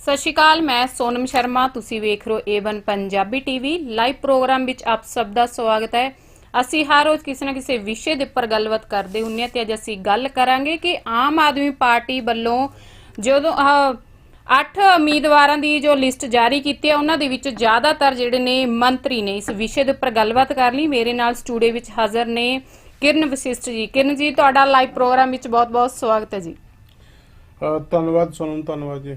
ਸਤਿ ਸ਼੍ਰੀ ਅਕਾਲ, ਮੈਂ ਸੋਨਮ ਸ਼ਰਮਾ। ਤੁਸੀਂ ਵੇਖ ਰਹੇ ਹੋ A1 Punjabi TV live programme ਵਿੱਚ ਆਪ ਸਭ ਦਾ ਸਵਾਗਤ ਹੈ। ਅਸੀਂ ਹਰ ਰੋਜ਼ ਕਿਸੇ ਨਾ ਕਿਸੇ ਵਿਸ਼ੇ ਦੇ ਉੱਪਰ ਗੱਲਬਾਤ ਕਰਦੇ ਹੁੰਨੇ ਆ ਤੇ ਅੱਜ ਅਸੀਂ ਗੱਲ ਕਰਾਂਗੇ ਕਿ ਆਮ ਆਦਮੀ ਪਾਰਟੀ ਵੱਲੋਂ ਜਦੋਂ ਆਹ ਉਮੀਦਵਾਰਾਂ ਦੀ ਜੋ ਲਿਸਟ ਜਾਰੀ ਕੀਤੀ ਹੈ, ਉਹਨਾਂ ਦੇ ਵਿੱਚ ਜ਼ਿਆਦਾਤਰ ਜਿਹੜੇ ਨੇ ਮੰਤਰੀ ਨੇ, ਇਸ ਵਿਸ਼ੇ ਦੇ ਉੱਪਰ ਗੱਲਬਾਤ ਕਰ ਲਈ। ਮੇਰੇ ਨਾਲ ਸਟੂਡੀਓ ਵਿੱਚ ਹਾਜ਼ਰ ਨੇ ਕਿਰਨ ਵਸਿਸ਼ਟ ਜੀ। ਕਿਰਨ ਜੀ, ਤੁਹਾਡਾ ਲਾਈਵ ਪ੍ਰੋਗਰਾਮ ਵਿੱਚ ਬਹੁਤ-ਬਹੁਤ ਸਵਾਗਤ ਹੈ ਜੀ। ਧੰਨਵਾਦ ਸੋਨਮ, ਧੰਨਵਾਦ ਜੀ।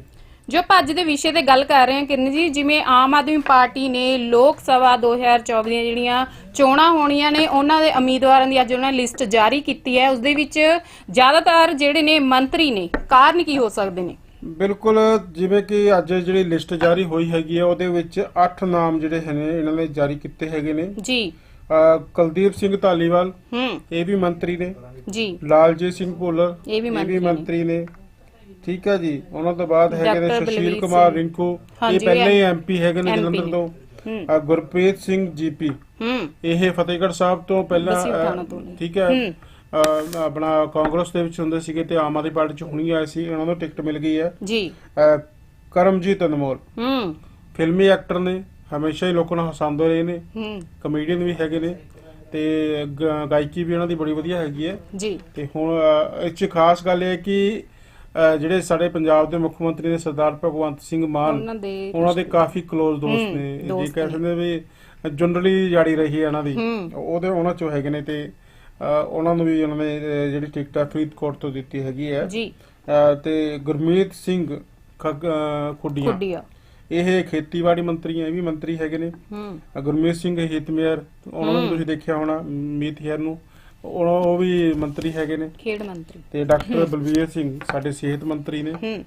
ਜੋ ਆਪਾਂ ਅੱਜ ਦੇ ਵਿਸ਼ੇ ਤੇ ਗੱਲ ਕਰ ਰਹੇ ਹਾਂ ਕਿਰਨ ਜੀ ਜਿਵੇਂ ਆਮ ਆਦਮੀ ਪਾਰਟੀ ਨੇ ਲੋਕ ਸਭਾ 2024 ਦੀਆਂ ਜਿਹੜੀਆਂ ਚੋਣਾਂ ਹੋਣੀਆਂ ਨੇ ਉਹਨਾਂ ਦੇ ਉਮੀਦਵਾਰਾਂ ਦੀ ਅੱਜ ਉਹਨਾਂ ਨੇ ਲਿਸਟ ਜਾਰੀ ਕੀਤੀ ਹੈ। ਉਸ ਦੇ ਵਿੱਚ ਜ਼ਿਆਦਾਤਰ ਜਿਹੜੇ ਨੇ ਮੰਤਰੀ ਨੇ ਕਾਰਨ ਕੀ ਹੋ ਸਕਦੇ ਨੇ? ਬਿਲਕੁਲ ਜਿਵੇਂ ਕਿ ਅੱਜ ਜਿਹੜੀ ਲਿਸਟ ਜਾਰੀ ਹੋਈ ਹੈਗੀ ਹੈ ਉਹਦੇ ਵਿੱਚ 8 ਨਾਮ ਜਿਹੜੇ ਨੇ ਇਹਨਾਂ ਨੇ ਜਾਰੀ ਕੀਤੇ ਹੈਗੇ ਨੇ। ਜੀ। ਕੁਲਦੀਪ ਸਿੰਘ ਧਾਲੀਵਾਲ ਹੂੰ। ਇਹ ਵੀ ਮੰਤਰੀ ਨੇ। ਜੀ। ਲਾਲਜੀਤ ਸਿੰਘ ਭੁੱਲਰ ਇਹ ਵੀ ਮੰਤਰੀ ਨੇ। ਠੀਕ ਹੈ ਜੀ। ਉਹਨਾਂ ਤੋਂ ਬਾਅਦ ਹੈਗੇ ਨੇ ਡਾਕਟਰ ਸੁਸ਼ੀਲ ਬਲਵੀਰ ਕੁਮਾਰ ਸਿੰਘ। ਰਿੰਕੂ। ਇਹ ਹਾਂਜੀ, ਪਹਿਲੇ ਐਮਪੀ ਹੈਗੇ ਨੇ MP ਜਲੰਧਰ। ਤੋਂ। ਹੂੰ। ਗੁਰਪ੍ਰੀਤ ਸਿੰਘ ਜੀਪੀ ਹੂੰ। ਇਹ ਫਤਿਹਗੜ੍ਹ ਸਾਹਿਬ ਤੋਂ ਪਹਿਲਾਂ ਬਸੀ ਅ, ਪਠਾਣਾ ਤੋਂ ਨੇ। ਠੀਕ ਹੈ। ਆਪਣਾ ਕਾਂਗਰਸ ਦੇ ਵਿੱਚ ਹੁੰਦੇ ਸੀਗੇ ਤੇ ਆਮ ਆਦਮੀ ਪਾਰਟੀ ਚ ਹੁਣੀ ਆਏ ਸੀ। ਉਹਨਾਂ ਨੂੰ ਟਿਕਟ ਮਿਲ ਗਈ ਹੈ। ਜੀ। ਕਰਮਜੀਤ ਅਨਮੋਲ। ਹੂੰ। ਫਿਲਮੀ ਐਕਟਰ ਨੇ। ਹਮੇਸ਼ਾ ਹੀ ਲੋਕਾਂ ਨੂੰ ਹਸਾਉਂਦੇ ਰਹੇ ਨੇ। ਹੂੰ। ਕਮੇਡੀਅਨ ਵੀ ਹੈਗੇ ਨੇ। ਤੇ ਗ- ਗਾਇਕੀ ਵੀ ਉਹਨਾਂ ਦੀ ਬੜੀ ਵਧੀਆ ਹੈਗੀ ਹੈ। ਜੀ। ਤੇ ਹੁਣ ਅ, ਇਹ 'ਚ ਖਾਸ ਗੱਲ ਇਹ ਹੈ ਕਿ ਜਿਹੜੇ ਸਾਡੇ ਪੰਜਾਬ ਦੇ ਮੁੱਖ ਮੰਤਰੀ ਨੇ ਸਰਦਾਰ ਭਗਵੰਤ ਸਿੰਘ ਮਾਨ ਉਹਨਾਂ ਦੇ ਕਾਫੀ ਕਲੋਜ਼ ਦੋਸਤ ਨੇ। ਜੇ ਕਹਿ। ਸਕਦੇ ਵੀ ਜਨਰਲੀ ਜਾੜੀ ਰਹੀ ਹੈ ਇਹਨਾਂ ਦੀ। ਉਹਦੇ ਉਹਨਾਂ ਚੋਂ ਹੈਗੇ ਨੇ ਤੇ ਉਹਨਾਂ ਨੂੰ ਵੀ ਉਹਨਾਂ ਨੇ ਜਿਹੜੀ ਟਿਕਟ ਫਰੀਦਕੋਟ ਤੋਂ ਦਿੱਤੀ ਹੈਗੀ ਹੈ। ਜੀ। ਤੇ ਗੁਰਮੀਤ ਸਿੰਘ ਖੁੱਡੀਆਂ। ਇਹ ਖੇਤੀਬਾੜੀ ਮੰਤਰੀ ਹੈ ਇਹ ਵੀ ਮੰਤਰੀ ਹੈਗੇ ਨੇ। ਗੁਰਮੀਤ ਸਿੰਘ ਹਿਤਮੇਅਰ ਉਹਨਾਂ ਨੂੰ। ਤੁਸੀਂ ਦੇਖਿਆ ਹੋਣਾ ਮੀਤ ਹੈਰ ਨੂੰ। ਉਹ ਉਹ ਵੀ ਮੰਤਰੀ ਹੈਗੇ ਨੇ। ਖੇਡ ਮੰਤਰੀ। ਤੇ ਡਾਕਟਰ ਬਲਵੀਰ ਸਿੰਘ ਸਾਡੇ ਸਿਹਤ ਮੰਤਰੀ ਨੇ। ਹੂੰ।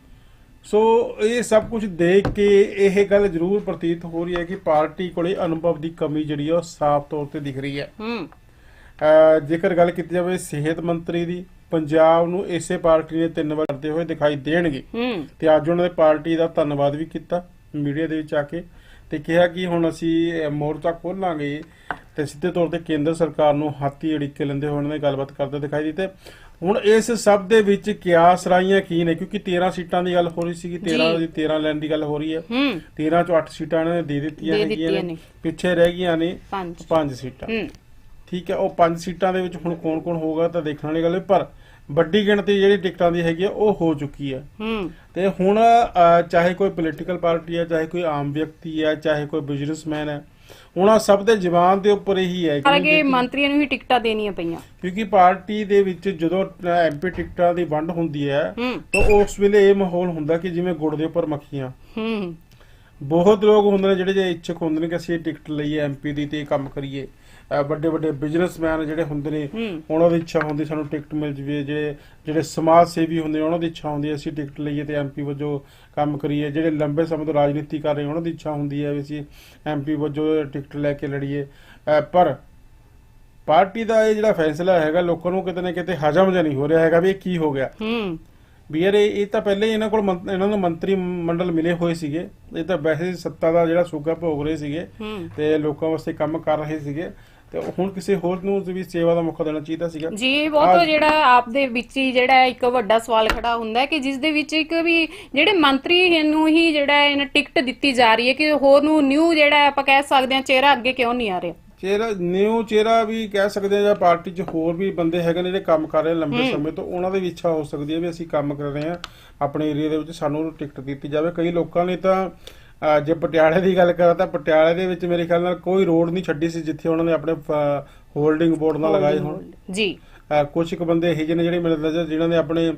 ਸੋ ਇਹ ਸਭ ਕੁਝ ਦੇਖ ਕੇ ਇਹ ਗੱਲ ਜ਼ਰੂਰ ਪ੍ਰਤੀਤ ਹੋ ਰਹੀ ਹੈ ਕਿ ਪਾਰਟੀ ਕੋਲੇ ਅਨੁਭਵ ਦੀ ਕਮੀ ਜਿਹੜੀ ਆ ਉਹ ਸਾਫ਼ ਤੌਰ ਤੇ ਦਿਖ ਰਹੀ ਹੈ। ਹੂੰ। ਜੇਕਰ ਗੱਲ ਕੀਤੀ ਜਾਵੇ ਸਿਹਤ ਮੰਤਰੀ ਦੀ ਪੰਜਾਬ ਨੂੰ ਇਸੇ ਪਾਰਟੀ ਨੇ ਤਿੰਨ ਵਾਰ ਕਰਦੇ ਹੋਏ ਦਿਖਾਈ ਦੇਣਗੇ। ਹੂੰ। ਤੇ ਅੱਜ ਉਹਨਾਂ ਨੇ ਪਾਰਟੀ ਦਾ ਧੰਨਵਾਦ ਵੀ ਕੀਤਾ ਮੀਡੀਆ ਦੇ ਵਿੱਚ ਆ ਕੇ। ਤੇ ਕਿਹਾ ਕਿ ਹੁਣ ਅਸੀਂ ਮੋਰਚਾ ਖੋਲਾਂਗੇ। ਤੇ ਸਿੱਧੇ ਤੌਰ ਤੇ ਕੇਂਦਰ ਸਰਕਾਰ ਨੂੰ ਹਾਥੀ ਅੜਿੱਕੇ ਲੈਂਦੇ ਉਹਨਾਂ ਨੇ ਗੱਲਬਾਤ ਕਰਦੇ ਦਿਖਾਈ ਦਿੱਤੇ ਹੁਣ ਇਸ ਸਭ ਦੇ ਵਿੱਚ ਕਿਆਸ ਰਾਈਆਂ ਕੀ ਨੇ? ਕਿਉਂਕਿ 13 ਸੀਟਾਂ ਦੀ ਗੱਲ ਹੋ ਰਹੀ ਸੀਗੀ 13 ਜੀ। ਦੀ 13 ਲੈਣ ਦੀ ਗੱਲ ਹੋ ਰਹੀ ਹੈ। ਹੂੰ। 13 ਚੋਂ 8 ਸੀਟਾਂ ਇਹਨਾਂ ਨੇ ਦੇ ਦਿੱਤੀਆਂ ਦੇ ਹੈਗੀਆਂ ਨੇ। ਪਿੱਛੇ ਰਹਿ ਗਈਆਂ ਨੇ ਪੰਜ। 5 ਸੀਟਾਂ। ਠੀਕ ਹੈ ਉਹ ਪੰਜ ਸੀਟਾਂ ਦੇ ਵਿੱਚ ਹੁਣ ਕੌਣ-ਕੌਣ ਹੋਊਗਾ ਤਾਂ ਦੇਖਣ ਵਾਲੀ ਗੱਲ ਹੈ ਪਰ ਵੱਡੀ ਗਿਣਤੀ ਜਿਹੜੀ ਟਿਕਟਾਂ ਦੀ ਹੈਗੀ ਆ ਉਹ ਹੋ ਚੁੱਕੀ ਹੈ। ਹੂੰ। ਤੇ ਹੁਣ ਚਾਹੇ ਕੋਈ ਪੋਲੀਟੀਕਲ ਪਾਰਟੀ ਹੈ ਚਾਹੇ ਕੋਈ ਆਮ ਵਿਅਕਤੀ ਹੈ ਚਾਹੇ ਕੋਈ ਬਿਜ਼ਨਸਮੈਨ ਹੈ ਉਹਨਾਂ ਸਭ ਦੇ ਜ਼ਬਾਨ ਦੇ ਉੱਪਰ ਇਹੀ ਹੈ ਹਾਲਾਂਕਿ ਕਿ ਮੰਤਰੀਆਂ ਨੂੰ ਹੀ ਟਿਕਟਾਂ ਦੇਣੀਆਂ ਪਈਆਂ। ਕਿਉਂਕਿ ਪਾਰਟੀ ਦੇ ਵਿੱਚ ਜਦੋਂ ਐਮਪੀ ਟਿਕਟਾਂ ਦੀ ਵੰਡ ਹੁੰਦੀ ਹੈ ਹੂੰ। ਤਾਂ ਉਸ ਵੇਲੇ ਇਹ ਮਾਹੌਲ ਹੁੰਦਾ ਕਿ ਜਿਵੇਂ ਗੁੜ ਦੇ ਉੱਪਰ ਮੱਖੀਆਂ। ਹੂੰ। ਬਹੁਤ ਲੋਕ ਹੁੰਦੇ ਨੇ ਜਿਹੜੇ ਜੇ ਇੱਛੁਕ ਹੁੰਦੇ ਨੇ ਕਿ ਅਸੀਂ ਇਹ ਟਿਕਟ ਲਈਏ ਐਮਪੀ ਦੀ ਤੇ ਇਹ ਕੰਮ ਕਰੀਏ। ਵੱਡੇ ਵੱਡੇ ਬਿਜ਼ਨਸਮੈਨ ਜਿਹੜੇ ਹੁੰਦੇ ਨੇ ਉਹਨਾਂ ਦੀ ਇੱਛਾ ਹੁੰਦੀ ਸਾਨੂੰ ਟਿਕਟ ਮਿਲ ਜਵੇ ਜਿਹੜੇ ਜਿਹੜੇ ਸਮਾਜ ਸੇਵੀ ਹੁੰਦੇ ਉਹਨਾਂ ਦੀ ਇੱਛਾ ਹੁੰਦੀ ਅਸੀਂ ਟਿਕਟ ਲਈਏ ਤੇ ਐਮਪੀ ਵਜੋਂ ਕੰਮ ਕਰੀਏ। ਜਿਹੜੇ ਲੰਬੇ ਸਮੇਂ ਤੋਂ ਰਾਜਨੀਤੀ ਕਰ ਰਹੇ ਉਹਨਾਂ ਦੀ ਇੱਛਾ ਹੁੰਦੀ ਹੈ ਵੀ ਅਸੀਂ ਐਮਪੀ ਵਜੋਂ ਟਿਕਟ ਲੈ ਕੇ ਲੜੀਏ। ਪਰ ਪਾਰਟੀ ਦਾ ਇਹ ਜਿਹੜਾ ਫੈਸਲਾ ਹੈਗਾ ਲੋਕਾਂ ਨੂੰ ਕਿਤੇ ਨਾ ਕਿਤੇ ਹਜਮ ਜਿਹਾ ਨਹੀਂ ਹੋ ਰਿਹਾ ਹੈਗਾ ਵੀ ਇਹ ਕੀ ਹੋ ਗਿਆ। ਹੂੰ। ਵੀ ਯਾਰ ਇਹ ਤਾਂ ਪਹਿਲੇ ਇਹਨਾਂ ਕੋਲ ਇਹਨਾਂ ਨੂੰ ਮੰਤਰੀ ਮੰਡਲ ਮਿਲੇ ਹੋਏ ਸੀਗੇ। ਇਹ ਤਾਂ ਵੈਸੇ ਸੱਤਾ ਦਾ ਜਿਹੜਾ ਸੂਗਾ ਭੋਗ ਰਹੇ ਸੀਗੇ ਤੇ ਲੋਕਾਂ ਵਾਸਤੇ ਕੰਮ ਕਰ ਰਹੇ ਸੀਗੇ। ਤੇ ਹੁਣ ਕਿਸੇ ਹੋਰ ਨੂੰ ਵੀ ਸੇਵਾ ਦਾ ਮੌਕਾ ਦੇਣਾ ਚਾਹੀਦਾ ਸੀਗਾ? ਜੀ ਬਹੁਤ ਜਿਹੜਾ ਆਪ ਦੇ ਵਿੱਚ ਹੀ ਜਿਹੜਾ ਇੱਕ ਵੱਡਾ ਸਵਾਲ ਖੜਾ ਹੁੰਦਾ ਹੈ ਕਿ ਜਿਸ ਦੇ ਵਿੱਚ ਇੱਕ ਵੀ ਜਿਹੜੇ ਮੰਤਰੀ ਨੂੰ ਹੀ ਜਿਹੜਾ ਇਹਨਾਂ ਟਿਕਟ ਦਿੱਤੀ ਜਾ ਰਹੀ ਹੈ ਕਿ ਹੋਰ ਨੂੰ ਨਿਊ ਜਿਹੜਾ ਆਪਾਂ ਕਹਿ ਸਕਦੇ ਹਾਂ ਚਿਹਰਾ ਅੱਗੇ ਕਿਉਂ ਨਹੀਂ ਆ ਰਿਹਾ? ਚਿਹਰਾ ਨਿਊ ਚਿਹਰਾ ਵੀ ਕਹਿ ਸਕਦੇ ਆ ਜਾਂ ਪਾਰਟੀ 'ਚ ਹੋਰ ਵੀ ਬੰਦੇ ਹੈਗੇ ਨੇ ਜਿਹੜੇ ਕੰਮ ਕਰ ਰਹੇ ਲੰਬੇ ਸਮੇਂ ਤੋਂ ਉਹਨਾਂ ਦੀ ਵੀ ਇੱਛਾ ਹੋ ਸਕਦੀ ਹੈ ਵੀ ਅਸੀਂ ਕੰਮ ਕਰ ਰਹੇ ਹਾਂ ਆਪਣੇ ਏਰੀਆ ਦੇ ਵਿੱਚ ਸਾਨੂੰ ਟਿਕਟ ਦਿੱਤੀ ਜਾਵੇ। ਕਈ ਲੋਕਾਂ ਨੇ ਤਾਂ ਜੇ ਪਟਿਆਲੇ ਦੀ ਗੱਲ ਕਰਾਂ ਤਾਂ ਪਟਿਆਲੇ ਦੇ ਵਿੱਚ ਮੇਰੇ ਖਿਆਲ ਨਾਲ ਕੋਈ ਰੋਡ ਨਹੀਂ ਛੱਡੀ ਸੀ ਜਿੱਥੇ ਉਹਨਾਂ ਨੇ ਆਪਣੇ ਹੋਲਡਿੰਗ ਬੋਰਡ ਨਾ ਲਗਾਏ ਹੋਣ। ਜੀ। ਕੁਝ ਕੁ ਬੰਦੇ ਇਹੋ ਜਿਹੇ ਜਿਹੜੇ ਮੇਰੇ ਨਜ਼ਰ ਜਿਨ੍ਹਾਂ ਨੇ ਆਪਣੇ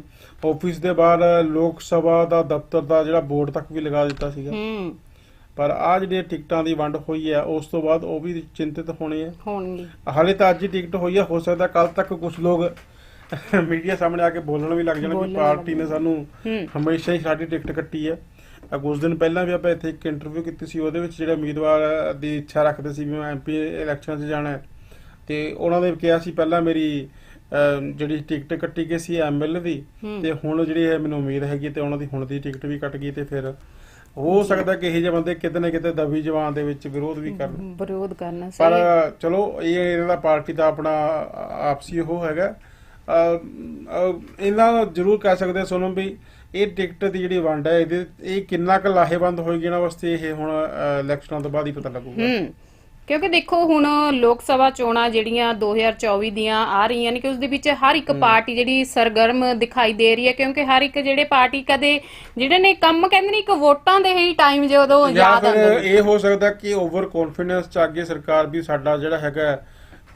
ਆਫਿਸ ਦੇ ਬਾਹਰ ਲੋਕ ਸਭਾ ਦਾ ਦਫ਼ਤਰ ਦਾ ਜਿਹੜਾ ਬੋਰਡ ਤੱਕ ਵੀ ਲਗਾ ਦਿੱਤਾ ਸੀਗਾ। ਹੂੰ। ਪਰ ਆ ਜਿਹੜੀਆਂ ਟਿਕਟਾਂ ਦੀ ਵੰਡ ਹੋਈ ਹੈ ਉਸ ਤੋਂ ਬਾਅਦ ਉਹ ਵੀ ਚਿੰਤਿਤ ਹੋਣੇ ਆ। ਹੋਣਗੇ। ਹਾਲੇ ਤਾਂ ਅੱਜ ਹੀ ਟਿਕਟ ਹੋਈ ਹੈ ਹੋ ਸਕਦਾ ਕੱਲ ਤੱਕ ਕੁਝ ਲੋਕ ਮੀਡੀਆ ਸਾਹਮਣੇ ਆ ਕੇ ਬੋਲਣ ਵੀ ਲੱਗ ਜਾਣ ਕਿ ਪਾਰਟੀ ਨੇ ਸਾਨੂੰ ਹਮੇਸ਼ਾ ਹੀ ਸਾਡੀ ਟਿਕਟ ਕੱਟੀ ਹੈ ਆ ਕੁਝ ਦਿਨ ਪਹਿਲਾਂ ਵੀ ਆਪਾਂ ਇੱਥੇ ਇੱਕ ਇੰਟਰਵਿਊ ਕੀਤੀ ਸੀ ਉਹਦੇ ਵਿੱਚ ਜਿਹੜੇ ਉਮੀਦਵਾਰ ਦੀ ਇੱਛਾ ਰੱਖਦੇ ਸੀ ਵੀ ਮੈਂ ਐਮਪੀ ਇਲੈਕਸ਼ਨ 'ਚ ਜਾਣਾ ਹੈ ਤੇ ਉਹਨਾਂ ਨੇ ਕਿਹਾ ਸੀ ਪਹਿਲਾਂ ਮੇਰੀ ਜਿਹੜੀ ਟਿਕਟ ਕੱਟੀ ਗਈ ਸੀ ਐਮਐਲ ਦੀ। ਤੇ ਹੁਣ ਜਿਹੜੀ ਹੈ ਮੈਨੂੰ ਉਮੀਦ ਹੈਗੀ ਤੇ ਉਹਨਾਂ ਦੀ ਹੁਣ ਦੀ ਟਿਕਟ ਵੀ ਕੱਟ ਗਈ ਤੇ ਫਿਰ ਹੋ ਸਕਦਾ ਕਿ ਇਹੋ ਜਿਹੇ ਬੰਦੇ ਕਿਤੇ ਨਾ ਕਿਤੇ ਦਬੀ ਜਵਾਨ ਦੇ ਵਿੱਚ ਵਿਰੋਧ ਵੀ ਕਰਨ ਵਿਰੋਧ ਕਰਨਾ ਪਰ ਸਹੀ ਹੈ। ਚਲੋ ਇਹ ਇਹਨਾਂ ਦਾ ਪਾਰਟੀ ਦਾ ਆਪਣਾ ਆਪਸੀ ਉਹ ਹੈਗਾ ਇਹਨਾਂ ਜ਼ਰੂਰ ਕਹਿ ਸਕਦੇ ਸੋਨਮ ਵੀ ਇਹ ਟਿਕਟ ਦੀ ਜਿਹੜੀ ਵੰਡ ਹੈ ਇਹਦੇ ਇਹ ਕਿੰਨਾ ਕੁ ਲਾਹੇਵੰਦ ਹੋਏਗੀ ਇਹਨਾਂ ਵਾਸਤੇ? ਇਹ ਹੁਣ ਇਲੈਕਸ਼ਨਾਂ ਤੋਂ ਬਾਅਦ ਹੀ ਪਤਾ ਲੱਗੂਗਾ। ਹੂੰ। ਕਿਉਂਕਿ ਦੇਖੋ ਹੁਣ ਲੋਕ ਸਭਾ ਚੋਣਾਂ ਜਿਹੜੀਆਂ 2024 ਦੀਆਂ ਆ ਰਹੀਆਂ ਨੇ ਕਿ ਉਸ ਦੇ ਵਿੱਚ ਹਰ ਇੱਕ ਪਾਰਟੀ ਜਿਹੜੀ ਸਰਗਰਮ ਦਿਖਾਈ ਦੇ ਰਹੀ ਹੈ ਕਿਉਂਕਿ ਹਰ ਇੱਕ ਜਿਹੜੇ ਪਾਰਟੀ ਕਦੇ ਜਿਹੜੇ ਨੇ ਕੰਮ ਕਹਿੰਦੇ ਨੇ ਇੱਕ ਵੋਟਾਂ ਦੇ ਹੀ ਟਾਈਮ ਜਦੋਂ ਯਾਦ ਆਉਂਦੇ ਇਹ ਹੋ ਸਕਦਾ ਕਿ ਓਵਰ ਕੌਨਫੀਡੈਂਸ ਚ ਅੱਗੇ ਸਰਕਾਰ ਵੀ ਸਾਡਾ ਜਿਹੜਾ ਹੈਗਾ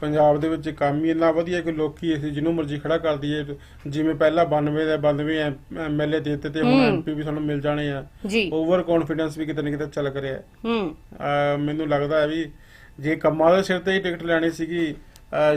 ਪੰਜਾਬ ਦੇ ਵਿੱਚ ਕੰਮ ਹੀ ਇੰਨਾ ਵਧੀਆ ਕਿ ਲੋਕੀ ਅਸੀਂ ਜਿਹਨੂੰ ਮਰਜ਼ੀ ਖੜਾ ਕਰ ਦਈਏ। ਜਿਵੇਂ ਪਹਿਲਾਂ 92 ਦੇ 92 ਐਮਐਲਏ ਦੇ ਦਿੱਤੇ ਤੇ ਹੁਣ। ਐਮਪੀ ਵੀ ਸਾਨੂੰ ਮਿਲ ਜਾਣੇ ਆ। ਜੀ। ਓਵਰ ਕੌਨਫੀਡੈਂਸ ਵੀ ਕਿਤੇ ਨਾ ਕਿਤੇ ਚੱਲ ਰਿਹਾ ਹੈ। ਮੈਨੂੰ ਲੱਗਦਾ ਹੈ ਵੀ ਜੇ ਕੰਮਾਂ ਦੇ ਸਿਰ ਤੇ ਹੀ ਟਿਕਟ ਲੈਣੀ ਸੀਗੀ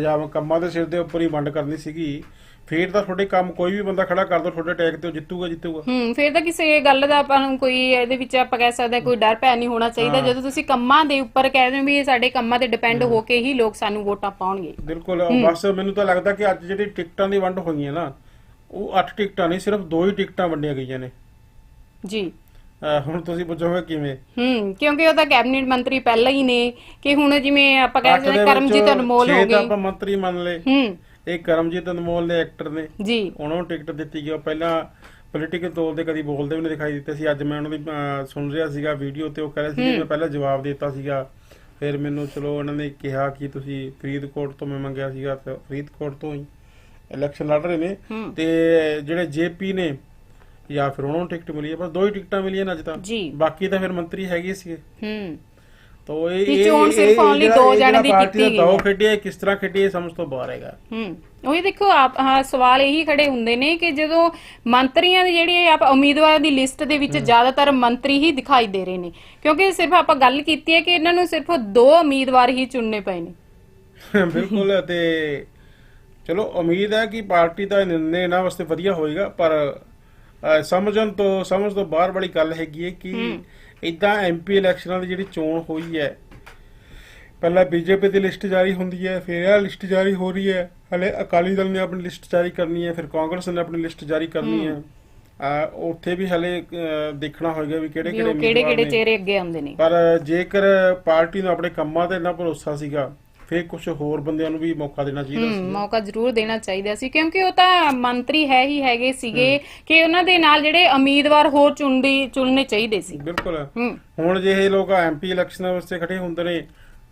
ਜਾਂ ਕੰਮਾਂ ਦੇ ਸਿਰ ਦੇ ਉੱਪਰ ਹੀ ਵੰਡ ਕਰਨੀ ਸੀਗੀ ਫੇਰ ਤਾਂ ਤੁਹਾਡੇ ਕੰਮ ਕੋਈ ਵੀ ਬੰਦਾ ਖੜਾ ਕਰ ਦੋ ਤੁਹਾਡੇ ਟੈਗ ਤੇ ਉਹ ਜਿੱਤੂਗਾ ਜਿੱਤੂਗਾ। ਹੂੰ ਫਿਰ ਤਾਂ ਕਿਸੇ ਗੱਲ ਦਾ ਆਪਾਂ ਨੂੰ ਕੋਈ ਇਹਦੇ ਵਿੱਚ ਆਪਾਂ ਕਹਿ ਸਕਦੇ ਹਾਂ ਕੋਈ ਡਰ ਭੈ ਨਹੀਂ ਹੋਣਾ ਚਾਹੀਦਾ। ਜਦੋਂ ਤੁਸੀਂ ਕੰਮਾਂ ਦੇ ਉੱਪਰ ਕਹਿ ਰਹੇ ਹੋ ਵੀ ਇਹ ਸਾਡੇ ਕੰਮਾਂ ਤੇ ਡਿਪੈਂਡ ਹੋ। ਕੇ ਹੀ ਲੋਕ ਸਾਨੂੰ ਵੋਟਾਂ ਪਾਉਣਗੇ। ਬਿਲਕੁਲ ਬਸ ਮੈਨੂੰ ਤਾਂ ਲੱਗਦਾ ਕਿ ਅੱਜ ਜਿਹੜੀ ਟਿਕਟਾਂ ਦੀ ਵੰਡ ਹੋਈਆਂ ਨਾ ਉਹ 8 ਟਿਕਟਾਂ ਨਹੀਂ ਸਿਰਫ 2 ਹੀ ਟਿਕਟਾਂ ਵੰਡੀਆਂ ਗਈਆਂ ਨੇ। ਜੀ। ਹੁਣ ਤੁਸੀਂ ਪੁੱਛੋਗੇ ਕਿਵੇਂ। ਹੂੰ ਕਿਉਂਕਿ ਉਹ ਤਾਂ ਕੈਬਨਿਟ ਮੰਤਰੀ ਪਹਿਲਾਂ ਹੀ ਨੇ ਕਿ ਹੁਣ ਜਿਵੇਂ ਆਪਾਂ ਕਹਿ ਸਕਦੇ ਹਾਂ, ਕਰਮਜੀਤ ਅਨਮੋਲ ਹੋ ਤਾਂ ਗਏ। ਆਪਾਂ ਮੰਤਰੀ ਮੰਨ ਲਏ। ਹੂੰ। ਇਹ ਕਰਮਜੀਤ ਅਨਮੋਲ ਨੇ ਐਕਟਰ ਨੇ। ਜੀ। ਉਹਨਾਂ ਨੂੰ ਟਿਕਟ ਦਿੱਤੀ ਗਈ। ਉਹ ਪਹਿਲਾਂ ਪੋਲੀਟੀਕਲ ਤੌਰ ਤੇ ਕਦੀ ਬੋਲਦੇ ਵੀ ਨਹੀਂ ਦਿਖਾਈ ਦਿੱਤੇ ਸੀ। ਅੱਜ ਮੈਂ ਉਹਨਾਂ ਦੀ ਸੁਣ ਰਿਹਾ ਸੀਗਾ ਵੀਡੀਓ ਤੇ। ਉਹ ਕਹਿ ਰਹੇ ਸੀ ਕਿ ਮੈਂ ਪਹਿਲਾਂ ਜਵਾਬ ਦਿੱਤਾ ਸੀਗਾ। ਫਿਰ ਮੈਨੂੰ ਚਲੋ ਉਹਨਾਂ ਨੇ ਕਿਹਾ ਕਿ ਤੁਸੀਂ ਫਰੀਦਕੋਟ ਤੋਂ ਮੈਂ ਮੰਗਿਆ ਸੀਗਾ ਫਰੀਦਕੋਟ ਤੋਂ ਹੀ ਇਲੈਕਸ਼ਨ ਲੜ ਰਹੇ ਨੇ। ਤੇ ਜਿਹੜੇ ਜੇਪੀ ਨੇ ਜਾਂ ਫਿਰ ਉਹਨਾਂ ਨੂੰ ਟਿਕਟ ਮਿਲੀ ਹੈ। ਬਸ ਦੋ ਹੀ ਟਿਕਟਾਂ ਮਿਲੀਆਂ ਅੱਜ ਤਾਂ। ਬਾਕੀ ਤਾਂ ਫਿਰ ਮੰਤਰੀ ਹੈਗੇ ਸੀਗੇ। ਹੂੰ। ਤੋ ਇਹ ਕਿ ਚੋਣ ਸਿਰਫ only ਦੋ ਜਾਣੇ ਦੀ ਕੀਤੀ ਗਈ ਹੈ। ਖੇਡੀ ਹੈ ਕਿਸ ਤਰ੍ਹਾਂ ਖੇਡੀ ਹੈ ਸਮਝ ਤੋਂ ਬਾਹਰ ਹੈਗਾ। ਹੂੰ। ਉਹੀ ਦੇਖੋ ਆਪ ਹਾਂ ਸਵਾਲ ਇਹੀ ਖੜੇ ਹੁੰਦੇ ਨੇ ਕਿ ਜਦੋਂ ਮੰਤਰੀਆਂ ਦੀ ਜਿਹੜੀ ਆਪ ਉਮੀਦਵਾਰਾਂ ਦੀ ਲਿਸਟ ਦੇ ਵਿੱਚ ਜ਼ਿਆਦਾਤਰ ਮੰਤਰੀ ਹੀ ਦਿਖਾਈ ਦੇ ਰਹੇ ਨੇ। ਕਿਉਂਕਿ ਸਿਰਫ ਆਪਾਂ ਗੱਲ ਕੀਤੀ ਹੈ ਕਿ ਇਹਨਾਂ ਨੂੰ ਸਿਰਫ ਦੋ ਉਮੀਦਵਾਰ ਹੀ ਚੁਣਨੇ ਪਏ ਨੇ। ਬਿਲਕੁਲ ਤੇ ਚਲੋ ਉਮੀਦ ਹੈ ਕਿ ਪਾਰਟੀ ਦਾ ਨਿਰਣੇ ਇਹਨਾਂ ਵਾਸਤੇ ਵਧੀਆ ਹੋਏਗਾ ਪਰ ਸਮਝਣ ਤੋਂ ਸਮਝ ਤੋਂ ਬਾਹਰ ਵਾਲੀ ਗੱਲ ਹੈਗੀ ਹੈ ਕਿ ਇਦਾਂ ਐਮਪੀ ਇਲੈਕਸ਼ਨਾਂ ਦੀ ਜਿਹੜੀ ਚੋਣ ਹੋਈ ਹੈ ਪਹਿਲਾਂ ਬੀਜੇਪੀ ਦੀ ਲਿਸਟ ਜਾਰੀ ਹੁੰਦੀ ਹੈ ਫਿਰ ਇਹ ਲਿਸਟ ਜਾਰੀ ਹੋ ਰਹੀ ਹੈ ਹਲੇ ਅਕਾਲੀ ਦਲ ਨੇ ਆਪਣੀ ਲਿਸਟ ਜਾਰੀ ਕਰਨੀ ਹੈ ਫਿਰ ਕਾਂਗਰਸ ਨੇ ਆਪਣੀ ਲਿਸਟ ਜਾਰੀ ਕਰਨੀ ਹੈ ਅਹ, ਉੱਥੇ ਵੀ ਹਲੇ ਦੇਖਣਾ ਹੋਏਗਾ ਵੀ ਕਿਹੜੇ ਕਿਹੜੇ। ਚਿਹਰੇ ਅੱਗੇ ਆਉਂਦੇ ਨੇ ਪਰ ਜੇਕਰ ਪਾਰਟੀ ਨੂੰ ਆਪਣੇ ਕੰਮਾਂ ਤੇ ਇੰਨਾ ਭਰੋਸਾ ਸੀਗਾ ਫਿਰ ਕੁਝ ਹੋਰ ਬੰਦਿਆਂ ਨੂੰ ਵੀ ਮੌਕਾ ਦੇਣਾ ਚਾਹੀਦਾ ਸੀ ਮੌਕਾ ਜ਼ਰੂਰ ਦੇਣਾ ਚਾਹੀਦਾ ਸੀ ਕਿਉਂਕਿ ਉਹ ਤਾਂ ਮੰਤਰੀ ਹੈ ਹੀ ਹੈਗੇ ਸੀਗੇ ਕਿ ਉਹਨਾਂ ਦੇ ਨਾਲ ਜਿਹੜੇ ਉਮੀਦਵਾਰ ਹੋਰ ਚੁਣਦੀ ਚੁਣਨੇ ਚਾਹੀਦੇ ਸੀ। ਬਿਲਕੁਲ। ਹੁਣ ਜੇ ਇਹ ਲੋਕ ਐਮਪੀ ਇਲੈਕਸ਼ਨਾਂ ਵਾਸਤੇ ਖੜੇ ਹੁੰਦੇ ਨੇ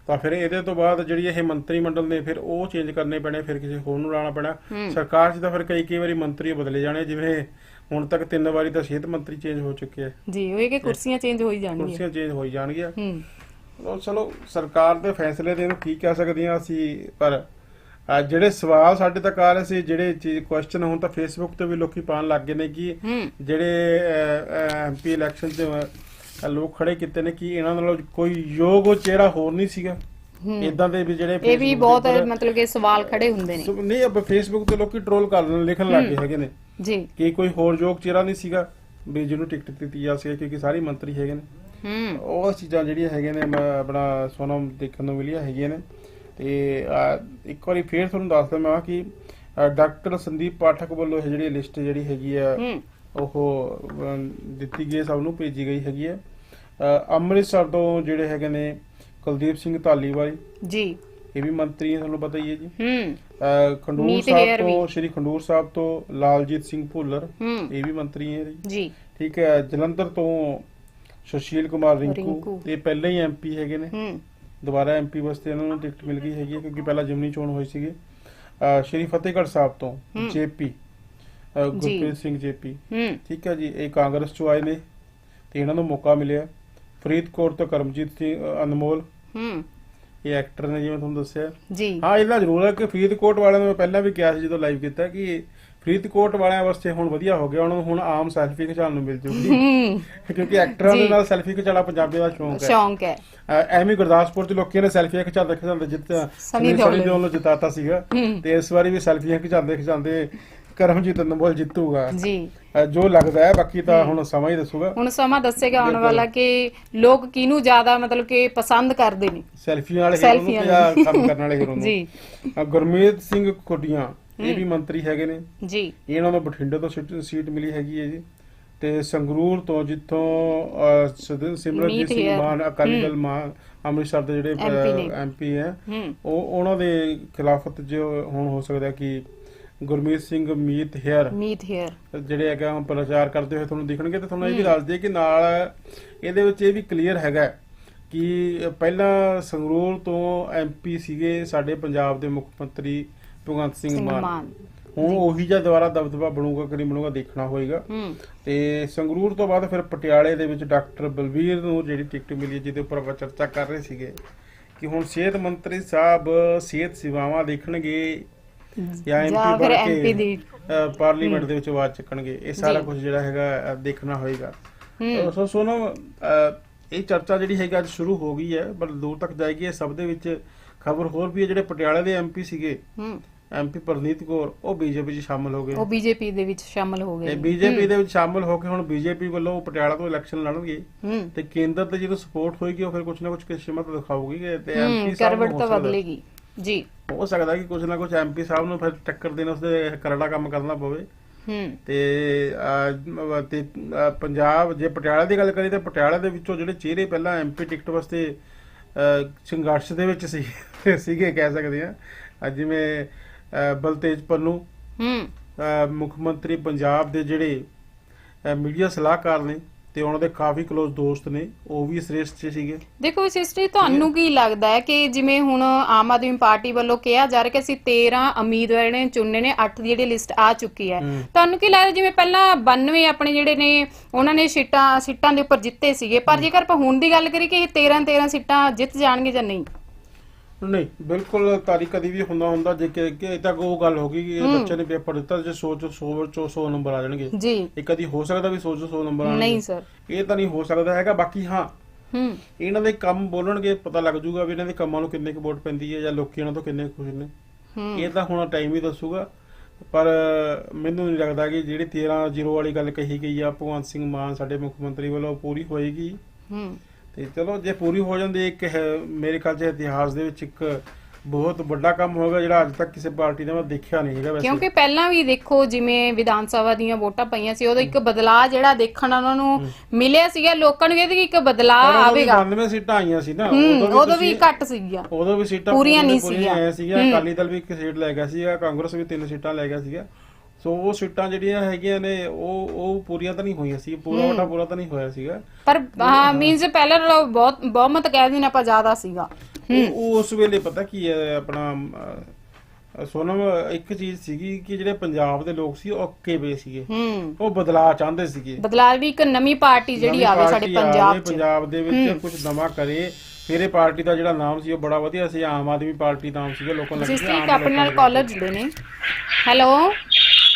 ਤਾਂ ਫਿਰ ਇਹਦੇ ਤੋਂ ਬਾਅਦ ਜਿਹੜੀ ਇਹ ਮੰਤਰੀ ਮੰਡਲ ਨੇ ਫਿਰ ਉਹ ਚੇਂਜ ਕਰਨੇ ਪੈਣੇ ਫਿਰ ਕਿਸੇ ਹੋਰ ਨੂੰ ਲਾਣਾ ਪੈਣਾ। ਸਰਕਾਰ 'ਚ ਤਾਂ ਫਿਰ ਕਈ ਕਈ ਵਾਰੀ ਮੰਤਰੀ ਬਦਲੇ ਜਾਣੇ ਜਿਵੇਂ ਹੁਣ ਤੱਕ ਤਿੰਨ ਵਾਰੀ ਤਾਂ ਸਿਹਤ ਮੰਤਰੀ ਚੇਂਜ ਹੋ ਚੁੱਕੇ ਆ। ਜੀ ਉਹ ਇਹ ਕਿ ਕੁਰਸੀਆਂ ਚੇਂਜ ਹੋਈ ਜਾਣਗੀਆਂ। ਕੁਰਸੀਆਂ ਚੇਂਜ ਹੋਈ ਜਾਣਗੀਆਂ। ਹੂੰ। ਉਹ ਚਲੋ ਸਰਕਾਰ ਦੇ ਫੈਸਲੇ ਦੇ ਇਹਨੂੰ ਕੀ ਕਹਿ ਸਕਦੇ ਹਾਂ ਅਸੀਂ ਪਰ ਜਿਹੜੇ ਸਵਾਲ ਸਾਡੇ ਤੱਕ ਆ ਰਹੇ ਸੀ ਜਿਹੜੇ ਚੀਜ਼ ਕੁਐਸਚਨ ਹੁਣ ਤਾਂ ਫੇਸਬੁੱਕ ਤੇ ਵੀ ਲੋਕੀ ਪਾਉਣ ਲੱਗ ਗਏ ਨੇ ਕਿ ਜਿਹੜੇ ਐਮਪੀ ਇਲੈਕਸ਼ਨ ਤੇ ਲੋਕ ਖੜੇ ਕੀਤੇ ਨੇ ਕਿ ਇਹਨਾਂ ਨਾਲੋਂ ਕੋਈ ਯੋਗ ਉਹ ਚਿਹਰਾ ਹੋਰ ਨਹੀਂ ਸੀਗਾ। ਇਦਾਂ ਦੇ ਵੀ ਜਿਹੜੇ ਇਹ ਵੀ ਬਹੁਤ ਮਤਲਬ ਕਿ ਸਵਾਲ ਖੜੇ ਹੁੰਦੇ ਨੇ। ਨਹੀਂ ਅਬ ਫੇਸਬੁੱਕ ਤੇ ਲੋਕੀ ਟ੍ਰੋਲ ਕਰਨ ਲਿਖਣ ਲੱਗ ਗਏ ਹੈਗੇ ਨੇ। ਜੀ। ਕਿ ਕੋਈ ਹੋਰ ਯੋਗ ਚਿਹਰਾ ਨਹੀਂ ਸੀਗਾ ਵੀ ਜਿਹਨੂੰ ਟਿਕਟ ਦਿੱਤੀ ਜਾ ਸਕੇ ਕਿਉਂਕਿ ਸਾਰੇ ਮੰਤਰੀ ਹੈਗੇ ਨੇ। ਹੂੰ। ਉਹ ਚੀਜ਼ਾਂ ਜਿਹੜੀਆਂ ਹੈਗੀਆਂ ਨੇ ਮੈਂ ਆਪਣਾ ਸੋਨਮ ਦੇਖਣ ਨੂੰ ਮਿਲੀਆਂ ਹੈਗੀਆਂ ਨੇ। ਤੇ ਇੱਕ ਵਾਰੀ ਫੇਰ ਤੁਹਾਨੂੰ ਦੱਸਦਾ ਮੈਂ ਕਿ ਡਾਕਟਰ ਸੰਦੀਪ ਪਾਠਕ ਵੱਲੋਂ ਇਹ ਜਿਹੜੀ ਲਿਸਟ ਜਿਹੜੀ ਹੈਗੀ ਆ ਉਹ ਦਿੱਤੀ ਗਈ ਸਭ ਨੂੰ ਭੇਜੀ ਗਈ ਹੈਗੀ ਅਹ, ਅੰਮ੍ਰਿਤਸਰ ਤੋਂ ਜਿਹੜੇ ਹੈਗੇ ਨੇ ਕੁਲਦੀਪ ਸਿੰਘ ਧਾਲੀਵਾਲ। ਜੀ। ਇਹ ਵੀ ਮੰਤਰੀ ਹੈ ਤੁਹਾਨੂੰ ਪਤਾ ਹੀ ਹੈ ਜੀ। ਹੂੰ। ਖੰਡੂਰ ਸਾਹਿਬ ਤੋਂ ਸ਼੍ਰੀ ਖੰਡੂਰ ਸਾਹਿਬ ਤੋਂ ਲਾਲਜੀਤ ਸਿੰਘ ਭੁੱਲਰ ਇਹ ਵੀ ਮੰਤਰੀ ਹੈ ਜੀ। ਠੀਕ ਹੈ ਜਲੰਧਰ ਤੋਂ ਸੁਸ਼ੀਲ ਕੁਮਾਰ ਰਿੰਕੂ ਰਿੰਕੂ। ਇਹ ਪਹਿਲਾਂ ਹੀ ਐਮਪੀ ਹੈਗੇ ਨੇ। ਹੂੰ। ਦੁਬਾਰਾ ਐਮਪੀ ਵਾਸਤੇ ਇਹਨਾਂ ਨੂੰ ਟਿਕਟ ਮਿਲ ਗਈ ਹੈਗੀ ਹੈ ਕਿਉਂਕਿ ਪਹਿਲਾਂ ਜਿਮਨੀ ਚੋਣ ਹੋਈ ਸੀਗੀ। ਅਹ ਸ਼੍ਰੀ ਫਤਿਹਗੜ੍ਹ ਸਾਹਿਬ ਤੋਂ ਹੂੰ। JP Gurpreet Singh JP. ਹੂੰ। ਠੀਕ ਹੈ ਜੀ ਇਹ ਕਾਂਗਰਸ ਚੋਂ ਆਏ ਨੇ ਤੇ ਇਹਨਾਂ ਨੂੰ ਮੌਕਾ ਮਿਲਿਆ। ਫਰੀਦਕੋਟ ਤੋਂ ਕਰਮਜੀਤ ਸਿੰਘ ਅਹ ਅਨਮੋਲ ਹੂੰ। ਇਹ ਐਕਟਰ ਨੇ ਜਿਵੇਂ ਤੁਹਾਨੂੰ ਦੱਸਿਆ। ਜੀ। ਹਾਂ ਇਹਦਾ ਜ਼ਰੂਰ ਹੈ ਕਿ ਫਰੀਦਕੋਟ ਵਾਲਿਆਂ ਨੂੰ ਮੈਂ ਪਹਿਲਾਂ ਵੀ ਕਿਹਾ ਸੀ ਜਦੋਂ ਲਾਈਵ ਕੀਤਾ ਕਿ ਫਰੀਦਕੋਟ ਵਾਲਿਆਂ ਵਾਸਤੇ ਹੁਣ ਵਧੀਆ ਹੋ ਗਿਆ ਉਹਨਾਂ ਨੂੰ ਹੁਣ ਆਮ ਸੈਲਫੀ ਖਿਚਾਉਣ ਨੂੰ ਮਿਲ ਜੂਗੀ। ਕਿਉਂਕਿ ਐਕਟਰਾਂ ਦੇ। ਨਾਲ ਸੈਲਫੀ ਖਿਚਾਉਣਾ ਪੰਜਾਬੀ ਦਾ ਸ਼ੌਂਕ ਹੈ। ਸ਼ੌਂਕ ਹੈ। ਐਵੇਂ ਗੁਰਦਾਸਪੁਰ ਚ ਲੋਕਾਂ ਨੇ ਸੈਲਫੀਆਂ ਖਿਚਾਉਂਦੇ ਖਿਚਾਉਂਦੇ ਜਿੱਤ ਸਨੀ ਸਨੀ ਦਿਓਲ ਨੂੰ। ਜਿਤਾਤਾ ਸੀਗਾ। ਤੇ ਇਸ ਵਾਰੀ ਵੀ ਸੈਲਫੀਆਂ ਖਿਚਾਉਂਦੇ ਖਿਚਾਉਂਦੇ ਕਰਮਜੀਤ ਅਨਮੋਲ ਜਿੱਤੂਗਾ। ਜੀ। ਜੋ ਲੱਗਦਾ ਹੈ ਬਾਕੀ ਤਾਂ ਹੁਣ ਸਮਾਂ ਹੀ ਦੱਸੂਗਾ। ਹੁਣ ਸਮਾਂ ਦੱਸੇਗਾ ਆਉਣ ਵਾਲਾ ਕਿ ਲੋਕ ਕਿਹਨੂੰ ਜ਼ਿਆਦਾ ਮਤਲਬ ਕਿ ਪਸੰਦ ਕਰਦੇ ਨੇ। ਸੈਲਫੀਆਂ ਵਾਲੇ ਹੀਰੋ ਨੂੰ ਜਾਂ ਕੰਮ ਕਰਨ ਵਾਲੇ ਹੀਰੋ ਨੂੰ। ਜੀ। ਗੁਰਮੀਤ ਸਿੰਘ ਖੁੱਡੀਆਂ ਇਹ ਵੀ ਮੰਤਰੀ ਹੈਗੇ ਨੇ। ਜੀ। ਇਹਨਾਂ ਨੂੰ ਬਠਿੰਡੇ ਤੋਂ ਸੀਟ ਮਿਲੀ ਹੈਗੀ ਹੈ ਜੀ। ਤੇ ਸੰਗਰੂਰ ਤੋਂ ਜਿੱਥੋਂ ਸਿਮਰਨਜੀਤ ਸਿੰਘ। ਮਾਨ ਅਕਾਲੀ ਦਲ ਮਾਨ ਅੰਮ੍ਰਿਤਸਰ ਦੇ ਜਿਹੜੇ। ਐਮਪੀ ਹੂੰ ਉਹ ਉਹਨਾਂ ਦੇ ਖਿਲਾਫਤ ਜੋ ਹੁਣ ਹੋ ਸਕਦਾ ਕਿ ਗੁਰਮੀਤ ਸਿੰਘ ਮੀਤ ਹੇਅਰ। ਮੀਤ ਹੇਅਰ। ਜਿਹੜੇ ਹੈਗਾ ਪ੍ਰਚਾਰ ਕਰਦੇ ਹੋਏ ਤੁਹਾਨੂੰ ਦਿਖਣਗੇ ਤੇ ਤੁਹਾਨੂੰ ਇਹ ਵੀ ਦੱਸ ਦਈਏ ਕਿ ਨਾਲ ਇਹਦੇ ਵਿੱਚ ਇਹ ਵੀ ਕਲੀਅਰ ਹੈਗਾ ਕਿ ਪਹਿਲਾਂ ਸੰਗਰੂਰ ਤੋਂ ਐਮਪੀ ਸੀਗੇ ਸਾਡੇ ਪੰਜਾਬ ਦੇ ਮੁੱਖ ਮੰਤਰੀ ਭਗਵੰਤ ਸਿੰਘ ਮਾਨ। ਹੁਣ ਉਹੀ ਜਿਹਾ ਦੁਬਾਰਾ ਦਬਦਬਾ ਬਣੂਗਾ ਕਿ ਨਹੀਂ ਬਣੂਗਾ ਦੇਖਣਾ ਹੋਏਗਾ। ਤੇ ਸੰਗਰੂਰ ਤੋਂ ਬਾਅਦ ਫਿਰ ਪਟਿਆਲੇ ਦੇ ਵਿੱਚ ਡਾਕਟਰ ਬਲਵੀਰ ਨੂੰ ਜਿਹੜੀ ਟਿਕਟ ਮਿਲੀ ਜਿਹਦੇ ਉੱਪਰ ਆਪਾਂ ਚਰਚਾ ਕਰ ਰਹੇ ਸੀਗੇ ਕਿ ਹੁਣ ਸਿਹਤ ਮੰਤਰੀ ਸਾਹਿਬ ਸਿਹਤ ਸੇਵਾਵਾਂ ਦੇਖਣਗੇ ਜਾਂ ਜਾਂ ਐਮਪੀ ਫਿਰ ਬਣ ਐਮਪੀ ਕੇ ਦੀ ਅ, ਪਾਰਲੀਮੈਂਟ ਦੇ ਵਿੱਚ ਆਵਾਜ਼ ਚੱਕਣਗੇ ਇਹ ਸਾਰਾ ਜੀ। ਕੁਝ ਜਿਹੜਾ ਹੈਗਾ ਅ, ਦੇਖਣਾ ਹੋਏਗਾ। ਸੋ ਸੋਨਮ ਅ, ਇਹ ਚਰਚਾ ਜਿਹੜੀ ਹੈਗੀ ਅੱਜ ਸ਼ੁਰੂ ਹੋ ਗਈ ਹੈ ਪਰ ਦੂਰ ਤੱਕ ਜਾਏਗੀ ਇਹ ਸਭ ਦੇ ਵਿੱਚ ਖਬਰ ਹੋਰ ਵੀ ਹੈ। ਜਿਹੜੇ ਪਟਿਆਲੇ ਦੇ ਐਮਪੀ ਸੀਗੇ ਹੂੰ ਐਮਪੀ ਪ੍ਰਨੀਤ ਕੌਰ ਉਹ ਬੀਜੇਪੀ 'ਚ ਸ਼ਾਮਲ ਹੋ ਗਏ। ਉਹ ਬੀਜੇਪੀ ਦੇ ਵਿੱਚ ਸ਼ਾਮਲ ਹੋ ਤੇ ਗਏ ਬੀਜੇਪੀ ਦੇ ਵਿੱਚ ਸ਼ਾਮਲ ਹੋ ਕੇ ਹੁਣ ਬੀਜੇਪੀ ਵੱਲੋਂ ਪਟਿਆਲਾ ਤੋਂ ਇਲੈਕਸ਼ਨ ਲੜਨਗੇ। ਹੂੰ ਤੇ ਕੇਂਦਰ ਤੇ ਜਦੋਂ ਸਪੋਰਟ ਹੋਏਗੀ ਉਹ ਫਿਰ ਕੁਝ ਨਾ ਕੁਝ ਕਿਸਮਤ ਦਿਖਾਊਗੀ ਕਿ ਤੇ ਐਮਪੀ ਸਾਹਿਬ ਕਰਵਟ ਤਾਂ ਬਦਲੇਗੀ ਜੀ। ਹੋ ਸਕਦਾ ਕਿ ਕੁਝ ਨਾ ਕੁਝ ਐਮਪੀ ਸਾਹਿਬ ਨੂੰ ਫਿਰ ਟੱਕਰ ਦੇਣ ਉਸਦੇ ਕਰੜਾ ਕੰਮ ਕਰਨਾ ਪਵੇ। ਹੂੰ। ਤੇ ਤੇ ਪੰਜਾਬ ਜੇ ਪਟਿਆਲਾ ਦੀ ਗੱਲ ਕਰੀਏ ਤਾਂ ਪਟਿਆਲਾ ਦੇ ਵਿੱਚੋਂ ਜਿਹੜੇ ਚਿਹਰੇ ਪਹਿਲਾਂ ਐਮਪੀ ਟਿਕਟ ਵਾਸਤੇ ਸੰਘਰਸ਼ ਦੇ ਵਿੱਚ ਸੀ ਸੀਗੇ ਕਹਿ ਸਕਦੇ ਆ ਅੱਜ ਜਿਵੇਂ ਬਲਤੇਜ ਪੰਨੂ ਹੂੰ। ਮੁੱਖ ਮੰਤਰੀ ਪੰਜਾਬ ਦੇ ਜਿਹੜੇ ਮੀਡੀਆ ਸਲਾਹਕਾਰ ਨੇ ਤੇ ਉਹਨਾਂ ਦੇ ਕਾਫੀ ਕਲੋਜ਼ ਦੋਸਤ ਨੇ ਉਹ ਵੀ ਇਸ ਰੇਸ 'ਚ ਸੀਗੇ। ਦੇਖੋ ਸਿਸਟਰ ਤੁਹਾਨੂੰ ਕੀ ਲੱਗਦਾ ਹੈ ਕਿ ਜਿਵੇਂ ਹੁਣ ਆਮ ਆਦਮੀ ਪਾਰਟੀ ਵੱਲੋਂ ਕਿਹਾ ਜਾ ਰਿਹਾ ਕਿ ਅਸੀਂ 13 ਉਮੀਦਵਾਰ ਨੇ ਚੁਣਨੇ ਨੇ 8 ਦੀ ਜਿਹੜੀ ਲਿਸਟ ਆ ਚੁੱਕੀ ਹੂੰ। ਤੁਹਾਨੂੰ ਕੀ ਲੱਗਦਾ ਜਿਵੇਂ ਪਹਿਲਾਂ 92 ਆਪਣੇ ਜਿਹੜੇ ਨੇ ਉਹਨਾਂ ਨੇ ਸੀਟਾਂ ਸੀਟਾਂ ਦੇ ਉੱਪਰ ਜਿੱਤੇ ਸੀਗੇ ਪਰ ਜੇਕਰ ਆਪਾਂ ਹੁਣ ਦੀ ਗੱਲ ਕਰੀਏ ਕਿ ਇਹ 13 13 ਸੀਟਾਂ ਜਿੱਤ ਜਾਣਗੇ ਜਾਂ ਨਹੀਂ? ਨਹੀਂ ਬਿਲਕੁਲ ਤਾਰੀ ਕਦੀ ਵੀ ਹੁੰਦਾ ਹੁੰਦਾ ਜੇ ਕਿ ਕਿ ਇਹ ਤਾਂ ਉਹ ਗੱਲ ਹੋ ਗਈ ਕਿ ਇਹ ਬੱਚੇ ਨੇ ਪੇਪਰ ਦਿੱਤਾ ਜੇ ਸੋਚ 100 ਵਿੱਚੋਂ 100 ਨੰਬਰ ਆ ਜਾਣਗੇ। ਜੀ। ਇਹ ਕਦੀ ਹੋ ਸਕਦਾ ਵੀ ਸੋਚ 100 ਨੰਬਰ ਆਣਗੇ ਨਹੀਂ ਸਰ। ਇਹ ਤਾਂ ਨਹੀਂ ਹੋ ਸਕਦਾ ਹੈਗਾ ਬਾਕੀ ਹਾਂ। ਹੂੰ। ਇਹਨਾਂ ਦੇ ਕੰਮ ਬੋਲਣਗੇ ਪਤਾ ਲੱਗ ਜੂਗਾ ਵੀ ਇਹਨਾਂ ਦੇ ਕੰਮਾਂ ਨੂੰ ਕਿੰਨੇ ਕੁ ਵੋਟ ਪੈਂਦੀ ਹੈ ਜਾਂ ਲੋਕੀ ਇਹਨਾਂ ਤੋਂ ਕਿੰਨੇ ਖੁਸ਼ ਨੇ। ਇਹ ਤਾਂ ਹੁਣ ਟਾਈਮ ਹੀ ਦੱਸੂਗਾ। ਪਰ ਮੈਨੂੰ ਨਹੀਂ ਲੱਗਦਾ ਕਿ ਜਿਹੜੀ 13 ਜ਼ੀਰੋ ਵਾਲੀ ਗੱਲ ਕਹੀ ਗਈ ਆ ਭਗਵੰਤ ਸਿੰਘ ਮਾਨ ਸਾਡੇ ਮੁੱਖ ਮੰਤਰੀ ਵੱਲੋਂ ਪੂਰੀ ਹੋਏਗੀ। ਹੂੰ। ਤੇ ਚਲੋ ਜੇ ਪੂਰੀ ਹੋ ਜਾਂਦੀ ਇੱਕ ਮੇਰੇ ਖਿਆਲ 'ਚ ਇਤਿਹਾਸ ਦੇ ਵਿੱਚ ਇੱਕ ਬਹੁਤ ਵੱਡਾ ਕੰਮ ਹੋਗਾ ਜਿਹੜਾ ਅੱਜ ਤੱਕ ਕਿਸੇ ਪਾਰਟੀ ਦਾ ਮੈਂ ਦੇਖਿਆ ਨਹੀਂ ਹੈਗਾ ਵੈਸੇ। ਕਿਉਂਕਿ ਪਹਿਲਾਂ ਵੀ ਦੇਖੋ ਜਿਵੇਂ ਵਿਧਾਨ ਸਭਾ ਦੀਆਂ ਵੋਟਾਂ ਪਈਆਂ ਸੀ ਉਹਦਾ ਇੱਕ ਬਦਲਾਅ ਜਿਹੜਾ ਦੇਖਣ ਉਹਨਾਂ ਨੂੰ ਮਿਲਿਆ ਸੀਗਾ ਲੋਕਾਂ ਨੂੰ ਕਹਿੰਦੇ ਕਿ ਇੱਕ ਬਦਲਾਅ ਉਦੋਂ ਆਵੇਗਾ। 92 ਸੀਟਾਂ ਆਈਆਂ ਸੀ ਨਾ ਉਦੋਂ ਵੀ ਘੱਟ ਸੀਗੀਆਂ। ਉਦੋਂ ਵੀ ਸੀਟਾਂ ਪੂਰੀਆਂ ਨਹੀਂ ਸੀਗੀਆਂ। ਅਕਾਲੀ ਦਲ ਵੀ ਇੱਕ ਸੀਟ ਲੈ ਗਿਆ ਸੀਗਾ ਕਾਂਗਰਸ ਵੀ ਤਿੰਨ ਸੀਟਾਂ ਲੈ ਗਿਆ ਸੀਗਾ। ਸੋ ਉਹ ਸੀਟਾਂ ਜਿਹੜੀਆਂ ਹੈਗੀਆਂ ਨੇ ਉਹ ਉਹ ਪੂਰੀਆਂ ਤਾਂ ਨਹੀਂ ਹੋਈਆਂ ਸੀ ਪੂਰਾ ਵਟਾ ਪੂਰਾ ਤਾਂ ਨਹੀਂ ਹੋਇਆ ਸੀਗਾ। ਪਰ ਹਾਂ ਮੀਨਸ ਪਹਿਲਾਂ ਨਾਲੋਂ ਬਹੁਤ ਬਹੁਮਤ ਕਹਿ ਦਿੰਦੇ ਆਪਾਂ ਜ਼ਿਆਦਾ ਸੀਗਾ। ਉਹ ਉਸ ਵੇਲੇ ਪਤਾ ਕੀ ਹੈ ਆਪਣਾ ਸੋਨਮ ਇੱਕ ਚੀਜ਼ ਸੀਗੀ ਕਿ ਜਿਹੜੇ ਪੰਜਾਬ ਦੇ ਲੋਕ ਸੀ ਉਹ ਅੱਕੇ ਪਏ ਸੀਗੇ। ਉਹ ਬਦਲਾਅ ਚਾਹੁੰਦੇ ਸੀਗੇ। ਬਦਲਾਅ ਵੀ ਇੱਕ ਨਵੀਂ ਪਾਰਟੀ ਜਿਹੜੀ ਆਵੇ ਸਾਡੇ ਪੰਜਾਬ 'ਚ। ਪੰਜਾਬ ਦੇ ਵਿੱਚ ਕੁਝ ਨਵਾਂ ਕਰੇ ਫਿਰ ਪਾਰਟੀ ਦਾ ਜਿਹੜਾ ਨਾਮ ਸੀ ਉਹ ਬੜਾ ਵਧੀਆ ਸੀ ਆਮ ਆਦਮੀ ਪਾਰਟੀ ਨਾਮ ਸੀਗਾ ਲੋਕਾਂ ਨੂੰ ਜਿਸ ਲੱਗਿਆ ਇੱਕ ਆਪਣੇ ਨਾਲ ਕਾਲਰ ਜੁੜੇ ਨੇ। ਹੈਲੋ?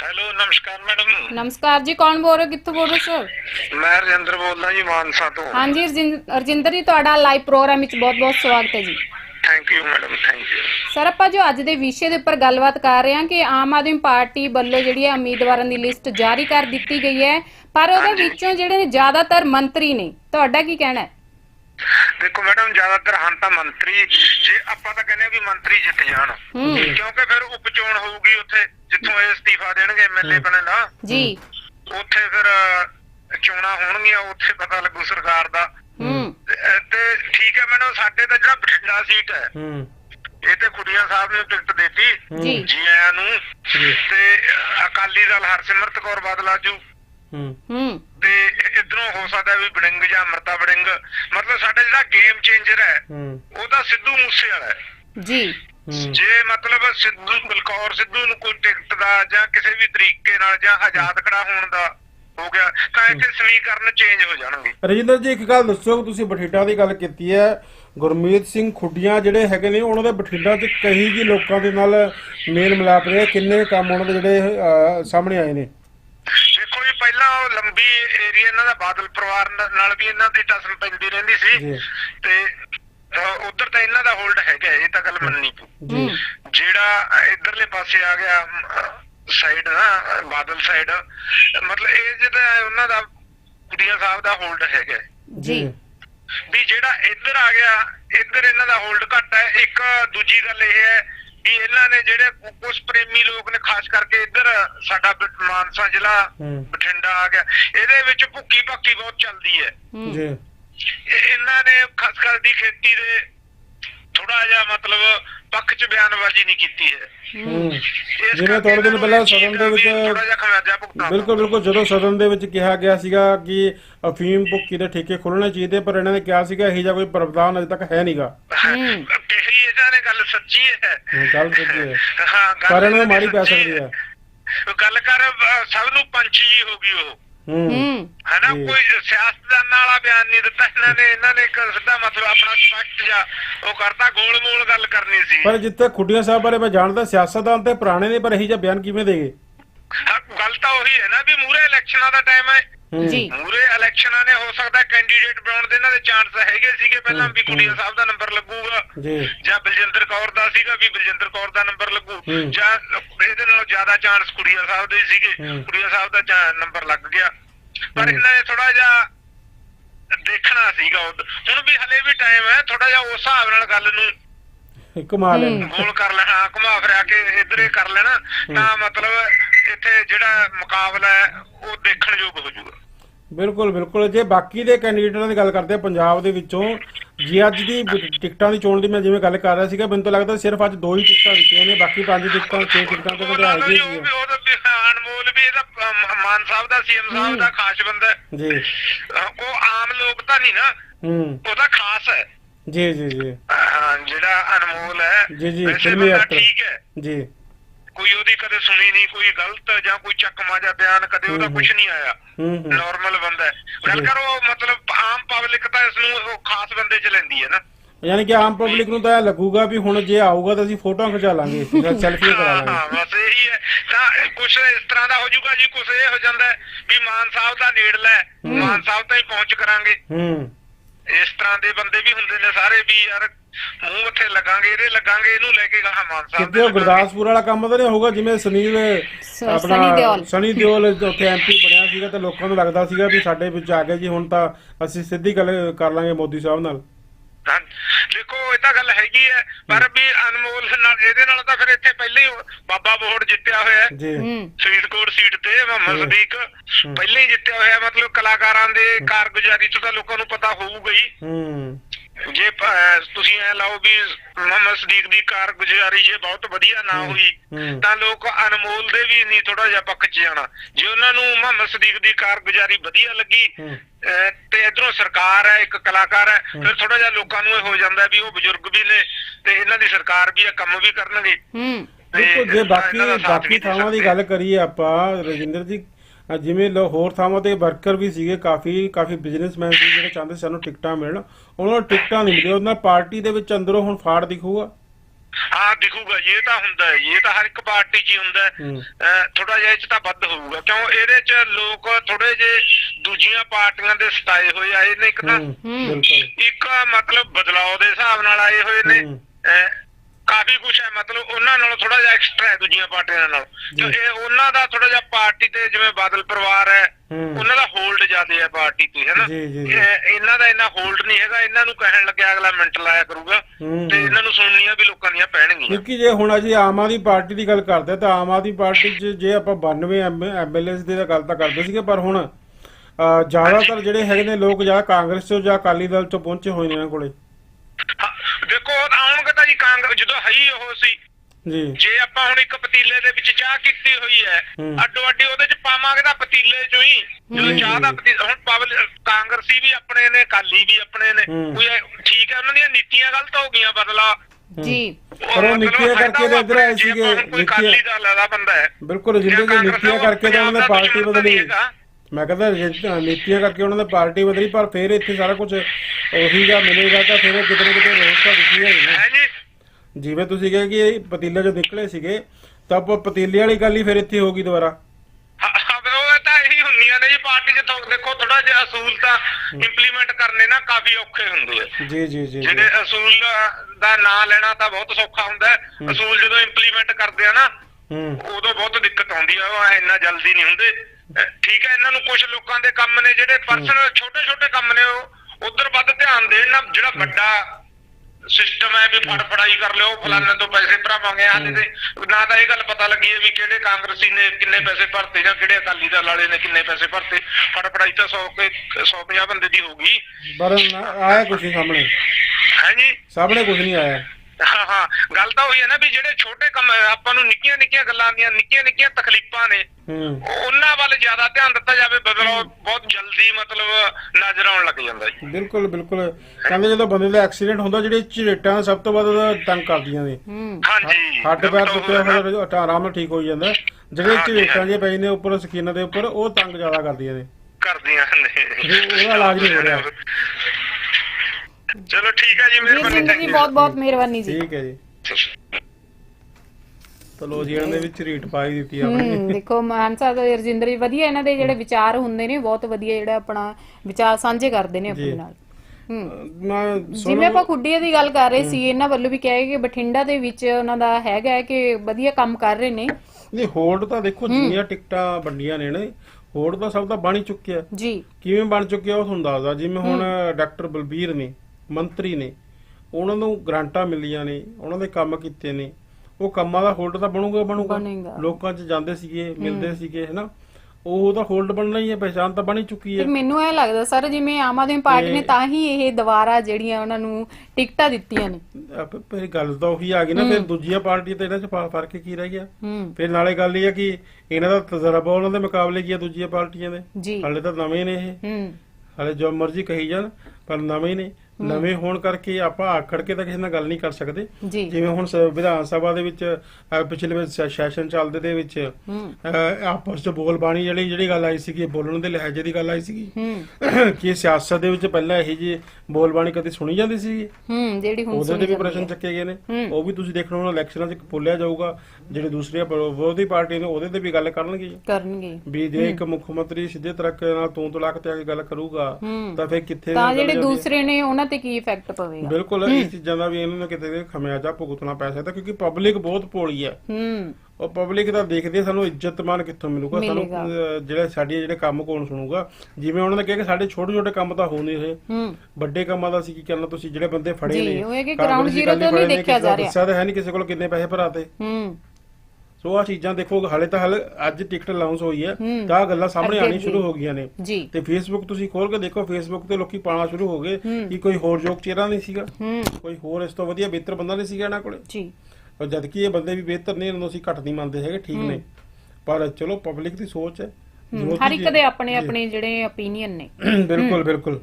ਹੈਲੋ ਨਮਸਕਾਰ ਮੈਡਮ। ਨਮਸਕਾਰ ਜੀ ਕੌਣ ਬੋਲ ਰਹੇ ਹੋ? ਕਿੱਥੋਂ ਬੋਲ ਰਹੇ ਸਰ? ਮੈਂ ਰਜਿੰਦਰ ਬੋਲਦਾ ਜੀ ਮਾਨਸਾ ਤੋਂ। ਹਾਂਜੀ ਰਜਿੰਦ- ਰਜਿੰਦਰ ਜੀ ਤੁਹਾਡਾ ਲਾਈਵ ਪ੍ਰੋਗਰਾਮ ਵਿੱਚ ਬਹੁਤ-ਬਹੁਤ ਸਵਾਗਤ ਹੈ ਜੀ। Thank you madam thank you sir ਆਪਾਂ ਜੋ ਅੱਜ ਦੇ ਵਿਸ਼ੇ ਦੇ ਉੱਪਰ ਗੱਲਬਾਤ ਕਰ ਰਹੇ ਹਾਂ ਕਿ ਆਮ ਆਦਮੀ ਪਾਰਟੀ ਵੱਲੋਂ ਜਿਹੜੀ ਹੈ ਉਮੀਦਵਾਰਾਂ ਦੀ ਲਿਸਟ ਜਾਰੀ ਕਰ ਦਿੱਤੀ ਗਈ ਹੈ ਪਰ ਉਹਦੇ ਵਿੱਚੋਂ ਜਿਹੜੇ ਨੇ ਜ਼ਿਆਦਾਤਰ ਮੰਤਰੀ ਨੇ ਤੁਹਾਡਾ ਕੀ ਕਹਿਣਾ ਹੈ? ਦੇਖੋ ਮੈਡਮ ਜ਼ਿਆਦਾਤਰ ਹਨ ਤਾਂ ਮੰਤਰੀ ਜੇ ਆਪਾਂ ਤਾਂ ਕਹਿੰਦੇ ਆ ਵੀ ਮੰਤਰੀ ਜਿੱਤ ਜਾਣ ਕਿਉਂਕਿ ਫਿਰ ਉਪਚੋਣ ਹੋਊਗੀ ਉੱਥੇ ਜਿੱਥੋਂ ਇਹ ਅਸਤੀਫਾ ਦੇਣਗੇ ਐਮਐਲਏ ਬਣੇ ਨਾ ਜੀ। ਉੱਥੇ ਫਿਰ ਚੋਣਾਂ ਹੋਣਗੀਆਂ ਉੱਥੇ ਪਤਾ ਲੱਗੂ ਸਰਕਾਰ ਦਾ। ਹੂੰ। ਤੇ ਠੀਕ ਹੈ ਮੈਡਮ ਸਾਡੇ ਤਾਂ ਜਿਹੜਾ ਬਠਿੰਡਾ ਸੀਟ ਹੈ ਹੂੰ। ਇਹ ਤੇ ਖੁੱਡੀਆਂ ਸਾਹਿਬ ਨੇ ਟਿਕਟ ਦਿੱਤੀ ਜੀ। ਜੀ ਆਇਆਂ ਨੂੰ। ਤੇ ਅਕਾਲੀ ਦਲ ਹਰਸਿਮਰਤ ਕੌਰ ਬਾਦਲ ਆਜੂ ਹੂੰ। ਹੂੰ। ਤੇ ਇਧਰੋਂ ਹੋ ਸਕਦਾ ਵੀ ਬੜਿੰਗ ਜਾਂ ਅਮਰਤਾ ਬੜਿੰਗ ਮਤਲਬ ਸਾਡਾ ਜਿਹੜਾ ਗੇਮ ਚੇਂਜਰ ਹੈ ਹੂੰ। ਉਹਦਾ ਸਿੱਧੂ ਮੂਸੇ ਵਾਲਾ ਹੈ। ਜੀ। ਜੇ ਮਤਲਬ ਸਿੱਧੂ ਬਲਕੌਰ ਸਿੱਧੂ ਨੂੰ ਕੋਈ ਟਿਕਟ ਦਾ ਜਾਂ ਕਿਸੇ ਵੀ ਤਰੀਕੇ ਨਾਲ ਜਾਂ ਆਜ਼ਾਦ ਖੜਾ ਹੋਣ ਦਾ ਹੋ ਗਿਆ ਤਾਂ ਇੱਥੇ ਸਮੀਕਰਨ ਚੇਂਜ ਹੋ ਜਾਣਗੇ। ਰਜਿੰਦਰ ਜੀ ਇੱਕ ਗੱਲ ਦੱਸੋ ਕਿ ਤੁਸੀਂ ਬਠਿੰਡਾ ਦੀ ਗੱਲ ਕੀਤੀ ਹੈ। ਗੁਰਮੀਤ ਸਿੰਘ ਖੁੱਡੀਆਂ ਜਿਹੜੇ ਹੈਗੇ ਨੇ ਉਹਨਾਂ ਦੇ ਬਠਿੰਡਾ 'ਚ ਕਈ ਜੀ ਲੋਕਾਂ ਦੇ ਨਾਲ ਮੇਲ ਮਿਲਾਪ ਰਹੇ ਕਿੰਨੇ ਕੰਮ ਉਹਨਾਂ ਦੇ ਜਿਹੜੇ ਸਾਹਮਣੇ ਆਏ ਨੇ? ਦੇਖੋ ਜੀ ਪਹਿਲਾਂ ਉਹ ਲੰਬੀ ਏਰੀਆ ਇਹਨਾਂ ਦਾ ਬਾਦਲ ਪਰਿਵਾਰ ਨਾਲ ਵੀ ਇਹਨਾਂ ਦੀ ਟਸਮ ਪੈਂਦੀ ਰਹਿੰਦੀ। ਸੀ। ਤੇ ਉਧਰ ਤਾਂ ਇਹਨਾਂ ਦਾ ਹੋਲਡ ਹੈਗਾ ਇਹ ਤਾਂ ਗੱਲ ਮੰਨਣੀ ਪਊ। ਜਿਹੜਾ ਇਧਰਲੇ ਪਾਸੇ ਆ ਗਿਆ ਸਾਈਡ ਨਾ ਬਾਦਲ ਸਾਈਡ ਮਤਲਬ ਇਹ ਜਿਹੜਾ ਉਹਨਾਂ ਦਾ ਕੁੜੀਆਂ ਸਾਹਿਬ ਦਾ ਹੋਲਡ ਹੈਗਾ। ਜੀ। ਵੀ ਜਿਹੜਾ ਇੱਧਰ ਆ ਗਿਆ ਇੱਧਰ ਇਹਨਾਂ ਦਾ ਹੋਲਡ ਘੱਟ ਹੈ ਇੱਕ ਦੂਜੀ ਗੱਲ ਇਹ ਹੈ ਵੀ ਇਹਨਾਂ ਨੇ ਜਿਹੜੇ ਕੁਝ ਪ੍ਰੇਮੀ ਲੋਕ ਨੇ ਖਾਸ ਕਰਕੇ ਇੱਧਰ ਸਾਡਾ ਮਾਨਸਾ ਜ਼ਿਲ੍ਹਾ। ਬਠਿੰਡਾ ਆ ਗਿਆ ਇਹਦੇ ਵਿੱਚ ਭੁੱਕੀ ਭੱਕੀ ਬਹੁਤ ਚੱਲਦੀ ਹੈ। ਜੀ। ਇਹ- ਇਹਨਾਂ ਨੇ ਖਸਖਸ ਦੀ ਖੇਤੀ ਦੇ ਥੋੜਾ ਜਿਹਾ ਮਤਲਬ ਪੱਖ 'ਚ ਬਿਆਨਬਾਜ਼ੀ ਨਹੀਂ ਕੀਤੀ ਹੈ। ਜਿਵੇਂ ਥੋੜੇ ਦਿਨ ਪਹਿਲਾਂ ਸਦਨ ਦੇ ਵਿੱਚ ਥੋੜਾ ਜਿਹਾ ਖਮਿਆਜਾ ਭੁਗਤਣਾ ਬਿਲਕੁਲ ਬਿਲਕੁਲ ਜਦੋਂ ਸਦਨ ਦੇ ਵਿੱਚ ਕਿਹਾ ਗਿਆ ਸੀਗਾ ਕਿ ਅਫੀਮ ਭੁੱਕੀ ਦੇ ਠੇਕੇ ਖੋਲਣੇ ਚਾਹੀਦੇ ਪਰ ਇਹਨਾਂ ਨੇ ਕਿਹਾ ਸੀਗਾ ਇਹੋ ਜਿਹਾ ਕੋਈ ਪ੍ਰਾਵਧਾਨ ਅਜੇ ਤੱਕ ਹੈ ਨਹੀਂਗਾ। ਹੂੰ। ਕਹੀ ਇਹਨਾਂ ਨੇ ਗੱਲ ਸੱਚੀ ਹੈ? ਗੱਲ ਸੱਚੀ ਹੈ। ਹਾਂ ਗੱਲ ਪਰ ਇਹਨਾਂ ਨੂੰ ਦੀ ਮਾਰੀ ਪੈ ਸਕਦੀ ਹੈ। ਗੱਲ ਕਰ ਸਭ ਨੂੰ ਪੰਛੀ ਜੀ ਹੋ ਗਈ ਉਹ। ਹੂੰ ਹੈਨਾ। ਕੋਈ ਸਿਆਸਤਦਾਨਾਂ ਵਾਲਾ ਬਿਆਨ ਨਹੀਂ ਦਿੱਤਾ ਇਹਨਾਂ ਨੇ ਇਹਨਾਂ ਨੇ ਇੱਕ ਸਿੱਧਾ ਮਤਲਬ ਆਪਣਾ ਸਪਸ਼ਟ ਜਾਂ ਉਹ ਕਰਤਾ ਗੋਲ ਮੋਲ ਗੱਲ ਕਰਨੀ ਸੀ ਪਰ ਜਿੱਥੇ ਖੁੱਡੀਆਂ ਸਾਹਿਬ ਬਾਰੇ ਮੈਂ ਜਾਣਦਾ ਸਿਆਸਤਦਾਨ ਤੇ ਪੁਰਾਣੇ ਨੇ ਪਰ ਇਹੋ ਜਿਹਾ ਬਿਆਨ ਕਿਵੇਂ ਦੇਗੇ ਗੱਲ ਤਾਂ ਉਹੀ ਹੈ ਨਾ ਵੀ ਮੂਰੇ ਇਲੈਕਸ਼ਨਾਂ ਦਾ ਟਾਈਮ ਹੂੰ। ਜੀ। ਮੂਰੇ ਇਲੈਕਸ਼ਨਾਂ ਨੇ ਹੋ ਸਕਦਾ ਕੈਂਡੀਡੇਟ ਬਣਾਉਣ ਦੇ ਇਹਨਾਂ ਦੇ ਚਾਂਸ ਹੈਗੇ ਸੀਗੇ। ਪਹਿਲਾਂ ਵੀ ਕੁੜੀਆ ਸਾਹਿਬ ਦਾ ਨੰਬਰ ਲੱਗੂਗਾ। ਜੀ। ਜਾਂ ਬਲਜਿੰਦਰ ਕੌਰ ਦਾ ਸੀਗਾ ਵੀ ਬਲਜਿੰਦਰ ਕੌਰ ਦਾ ਨੰਬਰ ਲੱਗੂ। ਜਾਂ ਇਹਦੇ ਨਾਲੋਂ ਜ਼ਿਆਦਾ ਚਾਂਸ ਕੁੜੀਆ ਸਾਹਿਬ ਦੇ ਸੀਗੇ। ਕੁੜੀਆ ਸਾਹਿਬ ਦਾ ਨੰਬਰ ਲੱਗ ਗਿਆ। ਪਰ। ਇਹਨਾਂ ਨੇ ਥੋੜਾ ਜਿਹਾ ਦੇਖਣਾ ਸੀਗਾ ਹੁਣ ਵੀ ਹਲੇ ਵੀ ਟਾਈਮ ਹੈ ਥੋੜਾ ਜਿਹਾ ਉਸ ਹਿਸਾਬ ਨਾਲ ਗੱਲ ਨੂੰ ਹੈ ਹੂੰ। ਗੋਲ ਕਰ ਲੈਣਾ ਘੁਮਾ ਫਿਰਿਆ ਕੇ ਇੱਧਰ ਕਰ ਲੈਣਾ। ਤਾਂ ਮਤਲਬ ਇੱਥੇ ਜਿਹੜਾ ਮੁਕਾਬਲਾ ਹੈ ਉਹ ਦੇਖਣ ਯੋਗ ਹੋ ਜਾਊਗਾ ਬਿਲਕੁਲ ਬਿਲਕੁਲ। ਜੇ ਬਾਕੀ ਦੇ ਕੈਂਡੀਡੇਟਾਂ ਦੀ ਗੱਲ ਕਰਦੇ ਆ ਪੰਜਾਬ ਦੇ ਵਿੱਚੋਂ ਜੀ ਅੱਜ ਦੀ ਟਿਕਟਾਂ ਦੀ ਚੋਣ ਦੀ ਮੈਂ ਜਿਵੇਂ ਗੱਲ ਕਰ ਰਿਹਾ ਸੀਗਾ ਮੈਨੂੰ ਤਾਂ ਲੱਗਦਾ ਸਿਰਫ ਅੱਜ ਦੋ ਹੀ ਟਿਕਟਾਂ ਦਿੱਤੀਆਂ ਨੇ ਬਾਕੀ ਪੰਜ ਟਿਕਟਾਂ ਛੇ ਟਿਕਟਾਂ ਤੇ ਉਹ ਵਧਾਈ ਉਹ ਉਹਦਾ ਵੀ ਅਨਮੋਲ ਵੀ ਇਹਦਾ ਮਾਨ ਸਾਹਿਬ ਦਾ ਸੀਐਮ ਸਾਹਿਬ ਦਾ ਖਾਸ ਬੰਦਾ ਹੈ। ਜੀ। ਉਹ ਆਮ ਲੋਕ ਤਾਂ ਨਹੀਂ ਨਾ ਹੂੰ। ਉਹਦਾ ਖਾਸ ਹੈ। ਜੀ ਜੀ ਜੀ। ਹਾਂ ਜਿਹੜਾ ਅਨਮੋਲ ਹੈ ਜੀ, ਜੀ, ਫਿਲਮੀ। ਠੀਕ ਹੈ। ਜੀ। ਕੋਈ ਉਹਦੀ ਕਦੇ ਸੁਣੀ ਨਹੀਂ ਕੋਈ ਗਲਤ ਜਾਂ ਕੋਈ ਚੱਕਮਾ ਜਾਂ ਬਿਆਨ ਕਦੇ ਉਹਦਾ ਹੂੰ, ਕੁਝ ਨਹੀਂ ਆਇਆ। ਹੂੰ ਹੂੰ। ਨਾਰਮਲ ਬੰਦਾ ਹੈ। ਗੱਲ। ਕਰੋ ਮਤਲਬ ਆਮ ਪਬਲਿਕ ਤਾਂ ਇਸ ਨੂੰ ਉਹ ਖਾਸ ਬੰਦੇ ਚ ਲੈਂਦੀ ਹੈ ਨਾ। ਯਾਨੀ ਕਿ ਆਮ ਪਬਲਿਕ ਨੂੰ ਤਾਂ ਇਹ ਲੱਗੂਗਾ ਵੀ ਹੁਣ ਜੇ ਆਊਗਾ ਤਾਂ ਅਸੀਂ ਫੋਟੋਆਂ ਖਿਚਾ ਲਾਂਗੇ ਸੈਲਫੀ ਕਰਾ ਹਾਂ ਲਾਂਗੇ। ਹਾਂ, ਬਸ ਇਹੀ ਹੈ। ਤਾਂ ਕੁਝ ਇਸ ਤਰ੍ਹਾਂ ਦਾ ਹੋ ਜਾਊਗਾ ਜੀ ਕੁਝ ਇਹ ਹੋ ਜਾਂਦਾ ਹੈ ਵੀ ਮਾਨ ਸਾਹਿਬ ਦਾ ਨੇੜਲਾ ਹੈ। ਮਾਨ ਸਾਹਿਬ ਤਾਈਂ ਪਹੁੰਚ ਕਰਾਂਗੇ। ਹੂੰ। ਇਸ ਤਰ੍ਹਾਂ ਦੇ ਬੰਦੇ ਵੀ ਹੁੰਦੇ ਨੇ ਸਾਰੇ ਵੀ ਯਾਰ ਮੂੰਹ ਉੱਥੇ ਲੱਗਾਂਗੇ ਇਹਦੇ ਲੱਗਾਂਗੇ ਇਹਨੂੰ ਲੈ ਕੇ ਗਾਹਾਂ ਮਾਨ ਸਾਹਿਬ ਕਿਤੇ ਉਹ ਗੁਰਦਾਸਪੁਰ ਵਾਲਾ ਕੰਮ ਤਾਂ ਨਹੀਂ ਹੋਊਗਾ ਜਿਵੇਂ ਸੁਨੀਲ ਸ- ਸਨੀ ਦਿਓਲ। ਸਨੀ ਦਿਓਲ ਉੱਥੇ ਐਮਪੀ ਬਣਿਆ ਸੀਗਾ ਤੇ ਲੋਕਾਂ ਨੂੰ ਲੱਗਦਾ ਸੀਗਾ ਵੀ ਸਾਡੇ ਵਿੱਚ ਆ ਗਏ ਜੀ ਹੁਣ ਤਾਂ ਅਸੀਂ ਸਿੱਧੀ ਗੱਲ ਕਰ ਲਾਂਗੇ ਮੋਦੀ ਸਾਹਿਬ ਨਾਲ। ਹਾਂ, ਦੇਖੋ ਇਹ ਤਾਂ ਗੱਲ ਹੈਗੀ ਹੈ ਪਰ ਵੀ ਅਨਮੋਲ ਨਾਲ ਇਹਦੇ ਨਾਲ ਤਾਂ ਫਿਰ ਇੱਥੇ ਪਹਿਲੇ ਹੀ ਬਾਬਾ ਬੋੜ ਜਿੱਤਿਆ ਹੋਇਆ ਹੈ। ਜੀ। ਫਰੀਦਕੋਟ ਸੀਟ ਤੇ ਮੁਹੰਮਦ। ਸਦੀਕ ਪਹਿਲੇ ਹੀ ਜਿੱਤਿਆ ਹੋਇਆ ਮਤਲਬ ਕਲਾਕਾਰਾਂ ਦੇ ਕਾਰਗੁਜ਼ਾਰੀ ਤੋਂ ਤਾਂ ਲੋਕਾਂ ਨੂੰ ਪਤਾ ਹੋਊਗਾ ਹੀ। ਹੂੰ। ਜੇ ਤੁਸੀਂ ਐ ਲਾਓ ਵੀ ਮੁਹੰਮਦ ਸਦੀਕ ਦੀ ਕਾਰਗੁਜ਼ਾਰੀ ਜੇ ਬਹੁਤ ਵਧੀਆ ਨਾ ਹੋਈ। ਤਾਂ ਲੋਕ ਅਨਮੋਲ ਦੇ ਵੀ ਨਹੀਂ ਥੋੜਾ ਜਿਹਾ ਪੱਖ 'ਚ ਜਾਣਾ। ਜੇ ਉਹਨਾਂ ਨੂੰ ਮੁਹੰਮਦ ਸਦੀਕ ਦੀ ਕਾਰਗੁਜ਼ਾਰੀ ਵਧੀਆ ਲੱਗੀ ਤੇ ਇਧਰੋਂ ਸਰਕਾਰ ਹੈ ਇੱਕ ਕਲਾਕਾਰ ਹੈ ਫਿਰ ਥੋੜਾ ਜਿਹਾ ਲੋਕਾਂ ਨੂੰ ਇਹ ਹੋ ਜਾਂਦਾ ਵੀ ਉਹ ਬਜ਼ੁਰਗ ਵੀ ਨੇ ਤੇ ਇਹਨਾਂ ਦੀ ਸਰਕਾਰ ਵੀ ਹੈ ਕੰਮ ਵੀ ਕਰਨਗੇ। ਹੂੰ। ਬਿਲਕੁਲ ਜੇ ਬਾਕੀ ਬਾਕੀ ਥਾਵਾਂ ਦੀ। ਗੱਲ ਕਰੀਏ ਆਪਾਂ ਰਜਿੰਦਰ ਜੀ ਜਿਵੇਂ ਲੋ ਹੋਰ ਥਾਵਾਂ ਤੇ ਵਰਕਰ ਵੀ ਸੀਗੇ ਕਾਫੀ ਕਾਫੀ ਬਿਜ਼ਨਸਮੈਨ ਸੀ ਜਿਹੜੇ ਚਾਹੁੰਦੇ ਸਾਨੂੰ ਟਿਕਟਾਂ ਮਿਲਣ। ਉਹਨਾਂ ਨੂੰ ਟਿਕਟਾਂ ਨਹੀਂ ਮਿਲੀਆਂ ਉਹਨਾਂ ਪਾਰਟੀ ਦੇ ਵਿੱਚ ਅੰਦਰੋਂ ਹੁਣ ਫਾੜ ਦਿਖੂਗਾ। ਹਾਂ ਦਿਖੂਗਾ ਜੀ ਇਹ ਤਾਂ ਹੁੰਦਾ ਹੈ ਇਹ ਤਾਂ ਹਰ ਇੱਕ ਪਾਰਟੀ 'ਚ ਹੀ ਹੁੰਦਾ ਹੂੰ। ਥੋੜਾ ਜਿਹਾ ਇਹ 'ਚ ਤਾਂ ਵੱਧ ਹੋਊਗਾ ਕਿਉਂ? ਇਹਦੇ 'ਚ ਲੋਕ ਥੋੜੇ ਜੇ ਦੂਜੀਆਂ ਪਾਰਟੀਆਂ ਦੇ ਸਤਾਏ ਹੋਏ ਆਏ ਨੇ ਇੱਕ ਤਾਂ ਇੱਕ ਮਤਲਬ ਬਦਲਾਅ ਦੇ ਹਿਸਾਬ ਨਾਲ ਆਏ ਹੋਏ ਨੇ ਕਾਫੀ ਕੁਝ ਹੈ ਮਤਲਬ ਉਹਨਾਂ ਨਾਲੋਂ ਥੋੜਾ ਜਿਹਾ ਐਕਸਟਰਾ ਹੈ ਦੂਜੀਆਂ ਪਾਰਟੀਆਂ ਨਾਲੋਂ। ਤੇ ਇਹ ਉਹਨਾਂ ਦਾ ਥੋੜਾ ਜਿਹਾ ਪਾਰਟੀ ਤੇ ਜਿਵੇਂ ਬਾਦਲ ਪਰਿਵਾਰ ਹੈ। ਉਹਨਾਂ ਦਾ ਹੋਲਡ ਜ਼ਿਆਦਾ ਹੈ ਪਾਰਟੀ ਤੇ ਹੈ ਨਾ ਜੀ, ਜੀ, ਜੀ। ਇਹ- ਇਹਨਾਂ ਦਾ ਇੰਨਾ ਹੋਲਡ ਨਹੀਂ ਹੈਗਾ ਇਹਨਾਂ ਨੂੰ ਕਹਿਣ ਲੱਗਿਆ ਅਗਲਾ ਮਿੰਟ ਲਾਇਆ ਕਰੂਗਾ ਤੇ। ਇਹਨਾਂ ਨੂੰ ਸੁਣਨੀਆਂ ਵੀ ਲੋਕਾਂ ਦੀਆਂ ਪੈਣਗੀਆਂ ਕਿਉਂਕਿ ਜੇ ਹੁਣ ਅਸੀਂ ਆਮ ਆਦਮੀ ਪਾਰਟੀ ਦੀ ਗੱਲ ਕਰਦੇ ਤਾਂ ਆਮ ਆਦਮੀ ਪਾਰਟੀ 'ਚ ਜੇ ਆਪਾਂ 92 ਐਮਐਲਏਸ ਦੀ ਗੱਲ ਤਾਂ ਕਰਦੇ ਸੀਗੇ ਪਰ ਹੁਣ ਜ਼ਿਆਦਾਤਰ ਜਿਹੜੇ ਹੈਗੇ ਨੇ ਲੋਕ ਜਾਂ ਕਾਂਗਰਸ ਤੋਂ ਜਾਂ ਅਕਾਲੀ ਦਲ ਤੋਂ ਪਹੁੰਚੇ ਹੋਏ ਨੇ ਇਹਨਾਂ ਕੋਲੇ ਜੀ ਕਾਂਗਰਸ ਜਦੋਂ ਹੈ ਹੀ ਉਹ ਸੀ। ਜੀ। ਜੇ ਆਪਾਂ ਹੁਣ ਇੱਕ ਪਤੀਲੇ ਦੇ ਵਿੱਚ ਚਾਹ ਕੀਤੀ ਹੋਈ ਹੈ। ਅੱਡੋ ਅੱਡੀ ਉਹਦੇ ਚ ਪਾਵਾਂਗੇ ਤਾਂ ਪਤੀਲੇ ਚੋਂ ਹੀ। ਜਦੋਂ। ਚਾਹ ਦਾ ਪਤੀਲਾ ਹੁਣ ਪਬਲਿਕ ਕਾਂਗਰਸੀ ਵੀ ਆਪਣੇ ਨੇ ਕਾਲੀ ਵੀ ਆਪਣੇ ਨੇ। ਕੋਈ ਠੀਕ ਹੈ ਉਹਨਾਂ ਦੀਆਂ ਨੀਤੀਆਂ ਗਲਤ ਹੋ ਗਈਆਂ ਬਦਲਾ। ਜੀ। ਪਰ ਉਹ ਨੀਤੀਆਂ ਕਰਕੇ ਤਾਂ ਇੱਧਰ ਆਏ ਸੀਗੇ, ਕੋਈ ਨੀਤੀਆਂ- ਕਾਲੀ ਦਾ ਲੈਦਾ ਬੰਦਾ ਹੈ। ਬਿਲਕੁਲ ਜਿੰਦੇ ਜਾਂ ਨੀਤੀਆਂ ਕਰਕੇ ਤਾਂ ਉਹਨਾਂ ਨੇ ਪਾਰਟੀ ਬਦਲੀ। ਮੈਂ ਕਹਿੰਦਾ ਜੇ ਨੀਤੀਆਂ ਕਰਕੇ ਉਹਨਾਂ ਨੇ ਪਾਰਟੀ ਬਦਲੀ ਪਰ ਫਿਰ ਇੱਥੇ ਸਾਰਾ ਕੁਝ ਉਹੀ ਜਿਹਾ ਮਿਲੇਗਾ ਤਾਂ ਫਿਰ ਕਿਤੇ ਨਾ ਕਿਤੇ ਰੋਸ ਤਾਂ ਦਿਖੀ ਹੈ ਜੀ। ਜਿਵੇਂ ਤੁਸੀਂ ਕਹੇ ਕਿ ਇਹ ਪਤੀਲੇ ਜੋ ਨਿਕਲੇ ਸੀਗੇ ਤਾਂ ਉਹ ਪਤੀਲੇ ਵਾਲੀ ਗੱਲ ਹੀ ਫਿਰ ਇੱਥੇ ਦੁਬਾਰਾ। ਹਾਂ, ਹਾਂ, ਫਿਰ ਉਹ ਤਾਂ ਇਹੀ ਹੁੰਦੀਆਂ ਨੇ ਜੀ ਪਾਰਟੀ ਚ ਥੋ- ਦੇਖੋ ਥੋੜਾ ਜਿਹਾ ਅਸੂਲ ਤਾਂ ਇੰਪਲੀਮੈਂਟ ਕਰਨੇ ਨਾ ਕਾਫੀ ਔਖੇ ਹੁੰਦੇ ਆ। ਜੀ ਜੀ ਜੀ ਜੀ। ਜਿਹੜੇ ਅਸੂਲ ਦਾ ਨਾਂ ਲੈਣਾ ਤਾਂ ਬਹੁਤ ਸੌਖਾ ਹੁੰਦਾ। ਹੈ। ਅਸੂਲ ਜਦੋਂ ਇੰਪਲੀਮੈਂਟ ਕਰਦੇ ਆ ਨਾ ਹੂੰ। ਉਦੋਂ ਬਹੁਤ ਦਿੱਕਤ ਆਉਂਦੀ ਆ ਉਹ ਇੰਨਾ ਜਲਦੀ ਨਹੀਂ ਹੁੰਦੇ। ਅਹ ਠੀਕ ਹੈ ਇਹਨਾਂ ਨੂੰ ਕੁਝ ਲੋਕਾਂ ਦੇ ਕੰਮ ਨੇ ਜਿਹੜੇ ਪਰਸਨਲ ਛੋਟੇ ਛੋਟੇ ਕੰਮ ਨੇ ਉਹ ਉਧਰ ਵੱਧ ਧਿਆਨ ਦੇਣ ਨਾ ਜਿਹੜਾ ਵੱਡਾ ਸਿਸਟਮ ਹੈ ਵੀ ਫੜ ਫੜਾਈ ਕਰ ਲਿਓ ਫਲਾਣੇ ਤੋਂ ਪੈਸੇ ਭਰਾਵਾਂਗੇ ਹਾਲੇ ਤੇ ਨਾ ਤਾਂ ਇਹ ਗੱਲ ਪਤਾ ਲੱਗੀ ਹੈ ਵੀ ਕਿਹੜੇ ਕਾਂਗਰਸੀ ਨੇ ਕਿੰਨੇ ਪੈਸੇ ਭਰਤੇ ਜਾਂ ਕਿਹੜੇ ਅਕਾਲੀ ਦਲ ਵਾਲੇ ਨੇ ਕਿੰਨੇ ਪੈਸੇ ਭਰਤੇ। ਫੜ ਫੜਾਈ ਤਾਂ 100 ਕੇ 150 ਬੰਦੇ ਦੀ ਹੋਊਗੀ ਪਰ ਨਾ- ਆਇਆ ਕੁਝ ਨਹੀਂ ਸਾਹਮਣੇ? ਹੈ ਜੀ? ਸਾਹਮਣੇ ਕੁਝ ਨਹੀਂ ਆਇਆ। ਹਾਂ ਹਾਂ। ਗੱਲ ਤਾਂ ਉਹੀ ਹੈ ਨਾ ਵੀ ਜਿਹੜੇ ਛੋਟੇ ਕੰਮ ਆਪਾਂ ਨੂੰ ਨਿੱਕੀਆਂ ਨਿੱਕੀਆਂ ਗੱਲਾਂ ਦੀਆਂ ਨਿੱਕੀਆਂ ਨਿੱਕੀਆਂ ਤਕਲੀਫਾਂ ਨੇ ਹੂੰ। ਉਹਨਾਂ ਵੱਲ ਜ਼ਿਆਦਾ ਧਿਆਨ ਦਿੱਤਾ ਜਾਵੇ ਬਦਲਾਅ ਬਹੁਤ ਜਲਦੀ ਮਤਲਬ ਨਜ਼ਰ ਆਉਣ ਲੱਗ ਜਾਂਦਾ ਜੀ। ਬਿਲਕੁਲ ਬਿਲਕੁਲ। ਕਹਿੰਦੇ ਜਦੋਂ ਬੰਦੇ ਦਾ ਐਕਸੀਡੈਂਟ ਹੁੰਦਾ ਜਿਹੜੇ ਝਿੜਟਾਂ ਸਭ ਤੋਂ ਵੱਧ ਤੰਗ ਕਰਦੀਆਂ ਨੇ। ਹੂੰ। ਹਾਂਜੀ ਹੱਡ ਪੈਰ ਟੁੱਟਿਆ। ਹੋਇਆ ਤਾਂ ਆਰਾਮ ਨਾਲ ਠੀਕ ਹੋ ਜਾਂਦਾ। ਜਿਹੜੇ ਹਾਂਜੀ। ਜੇ ਪਈ ਨੇ ਉੱਪਰ ਸਕਿਨ ਦੇ ਉੱਪਰ ਉਹ ਤੰਗ ਜ਼ਿਆਦਾ ਕਰਦੀਆਂ ਨੇ। ਕਰਦੀਆਂ ਨੇ। ਉਹਦਾ ਇਲਾਜ ਨਹੀਂ ਹੋ ਰਿਹਾ। ਚਲੋ ਠੀਕ ਹੈ ਜੀ ਜੀ ਮਿਹਰਬਾਨੀ thank ਜੀ. ਬਹੁਤ ਬਹੁਤ ਮਿਹਰਬਾਨੀ ਜੀ। ਠੀਕ ਹੈ ਜੀ। ਚਲੋ ਜੀ ਇਹਨਾਂ ਦੇ ਵਿੱਚ ਰੀਟ ਪਾਈ ਦਿੱਤੀ ਆਪਣੀ। ਹੂੰ ਦੇਖੋ ਮਾਨ ਸਾਹਿਬ ਤੇ ਰਜਿੰਦਰ ਜੀ ਵਧੀਆ ਇਹਨਾਂ ਦੇ ਜਿਹੜੇ ਵਿਚਾਰ ਹੁੰਦੇ ਨੇ ਬਹੁਤ ਵਧੀਆ ਜਿਹੜਾ ਆਪਣਾ ਵਿਚਾਰ ਸਾਂਝੇ ਕਰਦੇ ਨੇ ਆਪਣੇ। ਨਾਲ। ਹੂੰ। ਮੈਂ ਜਿਵੇਂ ਆਪਾਂ ਖੁੱਡੀਆਂ ਦੀ ਗੱਲ ਕਰ ਰਹੇ ਸੀ ਇਹਨਾਂ ਵੱਲੋਂ ਵੀ ਕਿਹਾ ਕਿ ਬਠਿੰਡਾ ਦੇ ਵਿੱਚ ਉਹਨਾਂ ਦਾ ਹੈਗਾ ਹੈ ਕਿ ਵਧੀਆ ਕੰਮ ਕਰ ਰਹੇ ਨੇ। ਨਹੀਂ ਹੋਲਡ ਤਾਂ ਦੇਖੋ ਜਿੰਨੀਆਂ ਟਿਕਟਾਂ ਵੰਡੀਆਂ ਨੇ ਨਾ ਹੋਲਡ ਤਾਂ ਸਭ ਦਾ ਬਣ ਹੀ ਚੁੱਕਿਆ। ਜੀ। ਕਿਵੇਂ ਬਣ ਚੁੱਕਿਆ ਉਹ ਤੁਹਾਨੂੰ ਦੱਸਦਾ। ਜਿਵੇਂ ਹੁਣ ਡਾਕਟਰ ਬਲਬੀਰ ਨੇ ਮੰਤਰੀ ਨੇ ਉਹਨਾਂ ਨੂੰ ਗ੍ਰਾਂਟਾਂ ਮਿਲੀਆਂ ਨੇ ਉਹਨਾਂ ਦੇ ਕੰਮ ਕੀਤੇ ਨੇ। ਉਹ ਕੰਮਾਂ ਦਾ ਹੋਲਡ ਤਾਂ ਬਣੂਗਾ ਬਣੂਗਾ। ਲੋਕਾਂ 'ਚ ਜਾਂਦੇ ਸੀਗੇ ਮਿਲਦੇ ਸੀਗੇ ਹੈਨਾ? ਉਹ ਉਹਦਾ ਹੋਲਡ ਬਣਨਾ ਹੀ ਹੈ ਪਛਾਣ ਤਾਂ ਬਣੀ ਚੁੱਕੀ ਤੇ ਹੈ ਮੈਨੂੰ ਇਹ ਲੱਗਦਾ ਸਰ ਜਿਵੇਂ ਆਮ ਆਦਮੀ ਪਾਰਟੀ ਨੇ ਤਾਂ ਹੀ ਇਹ ਦੁਬਾਰਾ ਜਿਹੜੀਆਂ ਉਹਨਾਂ ਨੂੰ ਟਿਕਟਾਂ ਦਿੱਤੀਆਂ ਨੇ। ਫਿਰ ਗੱਲ ਤਾਂ ਉਹੀ ਆ ਗਈ ਨਾ ਫਿਰ ਦੂਜੀਆਂ ਪਾਰਟੀਆਂ ਤੇ ਇਹਨਾਂ 'ਚ ਫ਼ਰਕ ਕੀ ਰਹਿ ਗਿਆ? ਫਿਰ ਨਾਲੇ ਗੱਲ ਇਹ ਹੈ ਕਿ ਇਹਨਾਂ ਦਾ ਤਜਰਬਾ ਉਹਨਾਂ ਦੇ ਮੁਕਾਬਲੇ ਕੀ ਹੈ ਦੂਜੀਆਂ ਪਾਰਟੀਆਂ ਦੇ? ਹਾਲੇ ਤਾਂ ਨਵੇਂ ਨੇ ਇਹ। ਹਾਲੇ ਜੋ ਮਰਜ਼ੀ ਕਹੀ ਜਾਣ ਪਰ ਨਵੇਂ ਨੇ। ਨਵੇਂ ਹੋਣ ਕਰਕੇ ਆਪਾਂ ਆਖੜ ਕੇ ਤਾਂ ਕਿਸੇ ਨਾਲ ਗੱਲ ਨਹੀਂ ਕਰ ਸਕਦੇ। ਜਿਵੇਂ ਹੁਣ ਵਿਧਾਨ ਸਭਾ ਦੇ ਵਿੱਚ ਪਿਛਲੇ ਸੈਸ਼ਨ ਚੱਲਦੇ ਦੇ ਵਿੱਚ ਆਪਸ ਚ ਬੋਲ ਬਾਣੀ ਜਿਹੜੀ ਜਿਹੜੀ ਗੱਲ ਆਈ ਸੀਗੀ ਬੋਲਣ ਦੇ ਲਹਿਜੇ ਦੀ ਗੱਲ ਆਈ ਸੀਗੀ। ਕਿ ਸਿਆਸਤ ਦੇ ਵਿੱਚ ਪਹਿਲਾਂ ਇਹੀ ਜੀ ਬੋਲ ਬਾਣੀ ਕਦੇ ਸੁਣੀ ਜਾਂਦੀ ਸੀ ਹੂੰ ਜਿਹੜੀ ਹੁਣ ਉਹਦੇ ਵੀ ਪ੍ਰਸ਼ਨ। ਚੱਕੇ ਗਏ ਨੇ। ਉਹ ਵੀ ਤੁਸੀਂ ਦੇਖਣਾ ਹੁਣ ਇਲੈਕਸ਼ਨਾਂ 'ਚ ਬੋਲਿਆ ਜਾਊਗਾ ਜਿਹੜੇ ਦੂਸਰੀਆਂ ਵਿਰੋ- ਵਿਰੋਧੀ ਪਾਰਟੀ ਨੇ ਉਹਦੇ ਤੇ ਵੀ ਗੱਲ ਕਰਨਗੇ ਕਰਨਗੇ। ਵੀ ਜੇ ਇੱਕ ਮੁੱਖ ਮੰਤਰੀ ਸਿੱਧੇ ਤਰੀਕੇ ਨਾਲ ਤੂੰ ਤਲਾਕ ਤੇ ਆ ਕੇ ਗੱਲ ਕਰੂਗਾ। ਤਾਂ ਫਿਰ ਕਿੱਥੇ ਤਾਂ ਜਿਹੜੇ? ਦੂਸਰੇ ਨੇ ਉਹਨਾਂ ਤੇ ਕੀ ਇਫੈਕਟ ਪਵੇਗਾ? ਬਿਲਕੁਲ ਇਹ ਚੀਜ਼ਾਂ ਦਾ ਵੀ ਇਹਨਾਂ ਨੂੰ ਕਿਤੇ ਖਮਿਆਜਾ ਭੁਗਤਣਾ ਪੈ ਸਕਦਾ ਕਿਉਂਕਿ ਪਬਲਿਕ ਬਹੁਤ ਭੋਲੀ ਹੈ। ਹੂੰ। ਉਹ ਪਬਲਿਕ ਤਾਂ ਦੇਖਦੀ ਸਾਨੂੰ ਇੱਜ਼ਤ ਮਾਨ ਕਿੱਥੋਂ ਮਿਲੂਗਾ ਸਾਨੂੰ ਜਿਹੜੇ ਸਾਡੇ ਜਿਹੜੇ ਕੰਮ ਕੌਣ ਸੁਣੂਗਾ। ਜਿਵੇਂ ਉਹਨਾਂ ਨੇ ਕਿਹਾ ਕਿ ਸਾਡੇ ਛੋਟੇ ਛੋਟੇ ਕੰਮ ਤਾਂ ਹੋ ਨਹੀਂ ਰਹੇ ਹੂੰ। ਵੱਡੇ ਕੰਮਾਂ ਦਾ ਸੀ ਕੀ ਕਰਨਾ ਤੁਸੀਂ ਜਿਹੜੇ ਬੰਦੇ ਫੜੇ ਜੀ, ਨੇ। ਉਹ ਹੈ ਕਿ zero ਅਕਾਲੀ ਤੋਂ ਨਹੀਂ ਦੇਖਿਆ ਦਾ ਜਾ ਰਿਹਾ। ਦੱਸਿਆ ਤਾਂ ਹੈ ਨਹੀਂ ਕਿਸੇ ਕੋਲ ਕਿੰਨੇ ਪੈਸੇ ਭਰਾਤੇ ਹੂੰ। ਸੋ ਆ ਚੀਜ਼ਾਂ ਦੇਖੋ ਹਾਲੇ ਤਾਂ ਹਾਲੇ ਅੱਜ ਟਿਕਟ ਲਾਉਂਸ ਹੋਈ ਹੈ। ਤਾਂ ਗੱਲਾਂ ਸਾਹਮਣੇ ਆਣੀ। ਸ਼ੁਰੂ ਹੋ ਗਈਆਂ ਨੇ। ਤੇ ਫੇਸਬੁੱਕ ਤੁਸੀਂ ਖੋਲ ਕੇ ਦੇਖੋ ਫੇਸਬੁੱਕ ਤੇ ਲੋਕੀ ਪਾਣਾ ਸ਼ੁਰੂ ਹੋ ਗਏ। ਕਿ ਕੋਈ ਹੋਰ ਜੋਕ ਚਿਹਰਾ ਨਹੀਂ ਸੀਗਾ। ਕੋਈ ਹੋਰ ਇਸ ਤੋਂ ਵਧੀਆ ਬਿਹਤਰ ਬੰਦਾ ਨਹੀਂ ਸੀਗਾ ਇਹਨਾਂ ਕੋਲੇ। ਜੀ। ਜਦ ਕਿ ਇਹ ਬੰਦੇ ਵੀ ਬਿਹਤਰ ਨੇ ਇਹਨਾਂ ਨੂੰ ਅਸੀਂ ਘੱਟ ਨਹੀਂ ਮੰਨਦੇ ਹੈਗੇ ਠੀਕ ਨੇ। ਪਰ ਚਲੋ ਪਬਲਿਕ ਦੀ ਸੋਚ ਹੈ। ਹਰ ਇੱਕ ਦੇ ਆਪਣੇ। ਆਪਣੇ ਜਿਹੜੇ opinion ਨੇ। ਬਿਲਕੁਲ ਬਿਲਕੁਲ।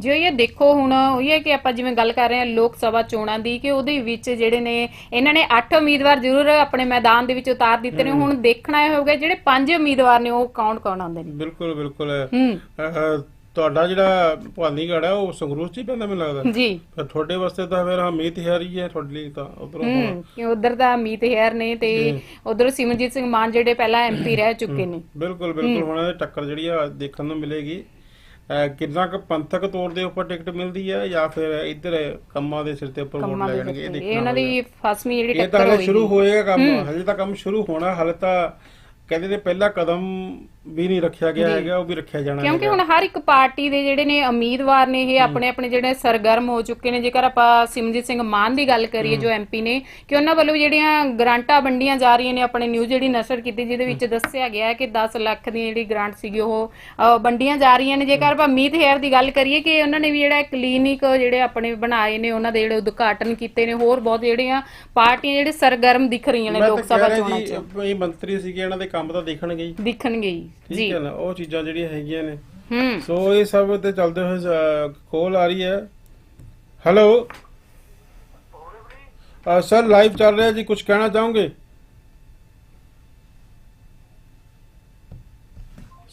ਜੋ ਇਹ ਦੇਖੋ ਹੁਣ ਇਹ ਹੈ ਕਿ ਆਪਾਂ ਜਿਵੇਂ ਗੱਲ ਕਰ ਰਹੇ ਹਾਂ ਲੋਕ ਸਭਾ ਚੋਣਾਂ ਦੀ ਕਿ ਉਹਦੇ ਵਿੱਚ ਜਿਹੜੇ ਨੇ ਇਹਨਾਂ ਨੇ 8 ਉਮੀਦਵਾਰ ਜ਼ਰੂਰ ਆਪਣੇ ਮੈਦਾਨ ਦੇ ਵਿੱਚ ਉਤਾਰ ਦਿੱਤੇ ਨੇ। ਹੁਣ ਦੇਖਣਾ ਇਹ ਹੋਊਗਾ ਜਿਹੜੇ 5 ਉਮੀਦਵਾਰ ਨੇ ਉਹ ਕੌਣ ਕੌਣ ਆਉਂਦੇ ਨੇ? ਬਿਲਕੁਲ ਬਿਲਕੁਲ। ਤੁਹਾਡਾ ਜਿਹੜਾ ਭਵਾਨੀਗੜ੍ਹ ਹੈ ਉਹ ਸੰਗਰੂਰ ਚ ਹੀ ਪੈਂਦਾ ਮੈਨੂੰ ਲੱਗਦਾ। ਜੀ। ਪਰ ਤੁਹਾਡੇ ਵਾਸਤੇ ਤਾਂ ਫਿਰ ਹਮੀਤ ਹੈਰੀ ਹੈ ਤੁਹਾਡੇ ਲਈ ਤਾਂ ਉਧਰੋਂ ਹੂੰ ਕਿ ਉਧਰ ਦਾ ਮੀਤ ਹੈਰ ਨੇ ਤੇ ਉਧਰ ਸਿਮਰਜੀਤ ਸਿੰਘ ਮਾਨ ਜਿਹੜੇ ਪਹਿਲਾਂ ਐਮਪੀ ਰਹਿ ਚੁੱਕੇ ਨੇ। ਬਿਲਕੁਲ ਬਿਲਕੁਲ। ਹੁਣ ਇਹਦੇ ਟੱਕਰ ਜਿਹੜੀ ਆ ਦੇਖਣ ਨੂੰ ਮਿਲੇਗੀ। ਕਿੰਨਾ ਕੁ ਪੰਥਕ ਤੌਰ ਦੇ ਉੱਪਰ ਟਿਕਟ ਮਿਲਦੀ ਹੈ ਜਾਂ ਫਿਰ ਇੱਧਰ ਕੰਮਾਂ ਦੇ ਸਿਰ ਤੇ ਉੱਪਰ ਵੋਟ ਕੰਮਾਂ ਲੈ ਦੇ ਜਾਣਗੇ? ਇਹ ਦੇਖਣਾ ਇਹ ਇਹਨਾਂ ਦੀ ਫਸਵੀਂ ਜਿਹੜੀ ਇਹ ਤਾਂ ਟੱਕਰ ਹਲੇ ਸ਼ੁਰੂ ਹੋਏਗੀ ਹੋਏਗਾ ਕੰਮ। ਹਜੇ ਤਾਂ ਕੰਮ ਸ਼ੁਰੂ ਹੋਣਾ। ਹਲੇ ਤਾਂ ਕਹਿੰਦੇ ਨੇ ਪਹਿਲਾ ਕਦਮ ਵੀ ਨਹੀਂ ਰੱਖਿਆ ਗਿਆ ਹੈਗਾ ਉਹ ਵੀ ਰੱਖਿਆ ਜਾਣਾ ਕਿਉਂਕਿ ਹੈਗਾ। ਹੁਣ ਹਰ ਇੱਕ ਪਾਰਟੀ ਦੇ ਜਿਹੜੇ ਨੇ ਉਮੀਦਵਾਰ ਨੇ ਇਹ ਆਪਣੇ ਆਪਣੇ ਜਿਹੜੇ ਸਰਗਰਮ ਹੋ ਚੁੱਕੇ ਨੇ ਜੇਕਰ ਆਪਾਂ ਸਿਮਰਜੀਤ ਸਿੰਘ ਮਾਨ ਦੀ ਗੱਲ ਕਰੀਏ ਜੋ ਐਮਪੀ ਨੇ ਕਿ ਉਹਨਾਂ ਵੱਲੋਂ ਜਿਹੜੀਆਂ ਗ੍ਰਾਂਟਾਂ ਵੰਡੀਆਂ ਜਾ ਰਹੀਆਂ ਨੇ ਆਪਣੇ ਨਿਊਜ਼ ਜਿਹੜੀ ਨਸ਼ਰ ਕੀਤੀ ਜਿਹਦੇ ਵਿੱਚ ਦੱਸਿਆ ਗਿਆ ਹੈ ਕਿ 10 ਲੱਖ ਦੀ ਜਿਹੜੀ ਗ੍ਰਾਂਟ ਸੀਗੀ ਉਹ ਵੰਡੀਆਂ ਜਾ ਰਹੀਆਂ ਨੇ। ਜੇਕਰ ਆਪਾਂ ਮੀਤ ਹੈਰ ਦੀ ਗੱਲ ਕਰੀਏ ਕਿ ਉਹਨਾਂ ਨੇ ਵੀ ਜਿਹੜਾ ਕਲੀਨਿਕ ਜਿਹੜੇ ਆਪਣੇ ਬਣਾਏ ਨੇ ਉਹਨਾਂ ਦੇ ਜਿਹੜੇ ਉਦਘਾਟਨ ਕੀਤੇ ਨੇ ਹੋਰ ਬਹੁਤ ਜਿਹੜੀਆਂ ਪਾਰਟੀਆਂ ਜਿਹੜੇ ਸਰਗਰਮ ਦਿਖ ਰਹੀਆਂ ਨੇ ਮੈਂ ਲੋਕ ਤਾਂ ਸਭਾ ਕਹਿ ਚੋਣਾਂ 'ਚ। ਜੀ ਇਹ ਮੰਤਰੀ ਸੀਗੇ ਇਹਨਾਂ ਦੇ ਕੰਮ ਤਾਂ ਦੇਖਣਗੇ ਹੀ। ਦਿਖਣਗੇ ਹੀ। ਠੀਕ ਹੈ ਨਾ ਉਹ ਚੀਜ਼ਾਂ ਜਿਹੜੀਆਂ ਹੈਗੀਆਂ ਨੇ। ਹੂੰ। ਸੋ ਇਹ ਸਭ ਤੇ ਚੱਲਦੇ ਹੋਏ ਕੋਲ ਆ ਰਹੀ ਹੈ। ਹੈਲੋ ਸਰ ਲਾਈਵ ਚੱਲ ਰਿਹਾ ਜੀ ਕੁਝ ਕਹਿਣਾ ਚਾਹੋਗੇ?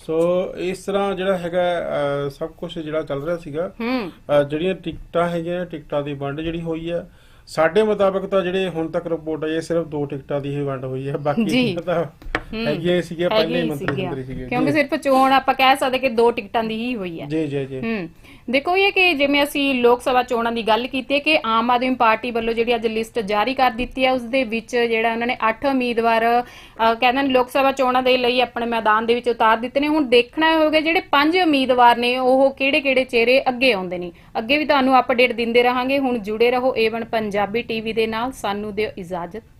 ਸੋ ਇਸ ਤਰ੍ਹਾਂ ਜਿਹੜਾ ਹੈਗਾ ਸਭ ਕੁਝ ਜਿਹੜਾ ਚੱਲ ਰਿਹਾ ਸੀਗਾ। ਜਿਹੜੀਆਂ ਟਿਕਟਾਂ ਹੈਗੀਆਂ ਟਿਕਟਾਂ ਦੀ ਵੰਡ ਜਿਹੜੀ ਹੋਈ ਹੈ ਸਾਡੇ ਮੁਤਾਬਕ ਤਾਂ ਜਿਹੜੇ ਹੁਣ ਤੱਕ ਰਿਪੋਰਟ ਆਈ ਹੈ ਸਿਰਫ ਦੋ ਟਿਕਟਾਂ ਦੀ ਹੀ ਵੰਡ ਹੋਈ ਹੈ ਬਾਕੀ ਤਾਂ ਹੈਗੀਆਂ ਸੀਗੀਆਂ ਪਹਿਲੇ ਹੈਗੀ ਮੰਤਰੀ ਮੰਤਰੀ ਸੀਗੇ। ਕਿਉਂਕਿ ਸਿਰਫ ਚੋਣ ਆਪਾਂ ਕਹਿ ਸਕਦੇ ਕਿ ਦੋ ਟਿਕਟਾਂ ਦੀ ਹੀ ਹੋਈ ਹੈ। ਜੀ ਜੀ ਜੀ। ਹੂੰ। ਦੇਖੋ ਇਹ ਕਿ ਜਿਵੇਂ ਅਸੀਂ ਲੋਕ ਸਭਾ ਚੋਣਾਂ ਦੀ ਗੱਲ ਕੀਤੀ ਹੈ ਕਿ ਆਮ ਆਦਮੀ ਪਾਰਟੀ ਵੱਲੋਂ ਜਿਹੜੀ ਅੱਜ ਲਿਸਟ ਜਾਰੀ ਕਰ ਦਿੱਤੀ ਹੈ ਉਸ ਦੇ ਵਿੱਚ ਜਿਹੜਾ ਉਹਨਾਂ ਨੇ 8 ਉਮੀਦਵਾਰ ਕਹਿੰਦੇ ਨੇ ਲੋਕ ਸਭਾ ਚੋਣਾਂ ਦੇ ਲਈ ਆਪਣੇ ਮੈਦਾਨ ਦੇ ਵਿੱਚ ਉਤਾਰ ਦਿੱਤੇ ਨੇ। ਹੁਣ ਦੇਖਣਾ ਹੋਵੇਗਾ ਜਿਹੜੇ 5 ਉਮੀਦਵਾਰ ਨੇ ਉਹ ਕਿਹੜੇ-ਕਿਹੜੇ ਚਿਹਰੇ ਅੱਗੇ ਆਉਂਦੇ ਨੇ। ਅੱਗੇ ਵੀ ਤੁਹਾਨੂੰ ਅਪਡੇਟ ਦਿੰਦੇ ਰਹਾਂਗੇ। ਹੁਣ ਜੁੜੇ ਰਹੋ A1 ਪੰਜਾਬੀ ਟੀਵੀ ਦੇ ਨਾਲ। ਸਾਨੂੰ ਦਿਓ ਇਜਾਜ਼ਤ।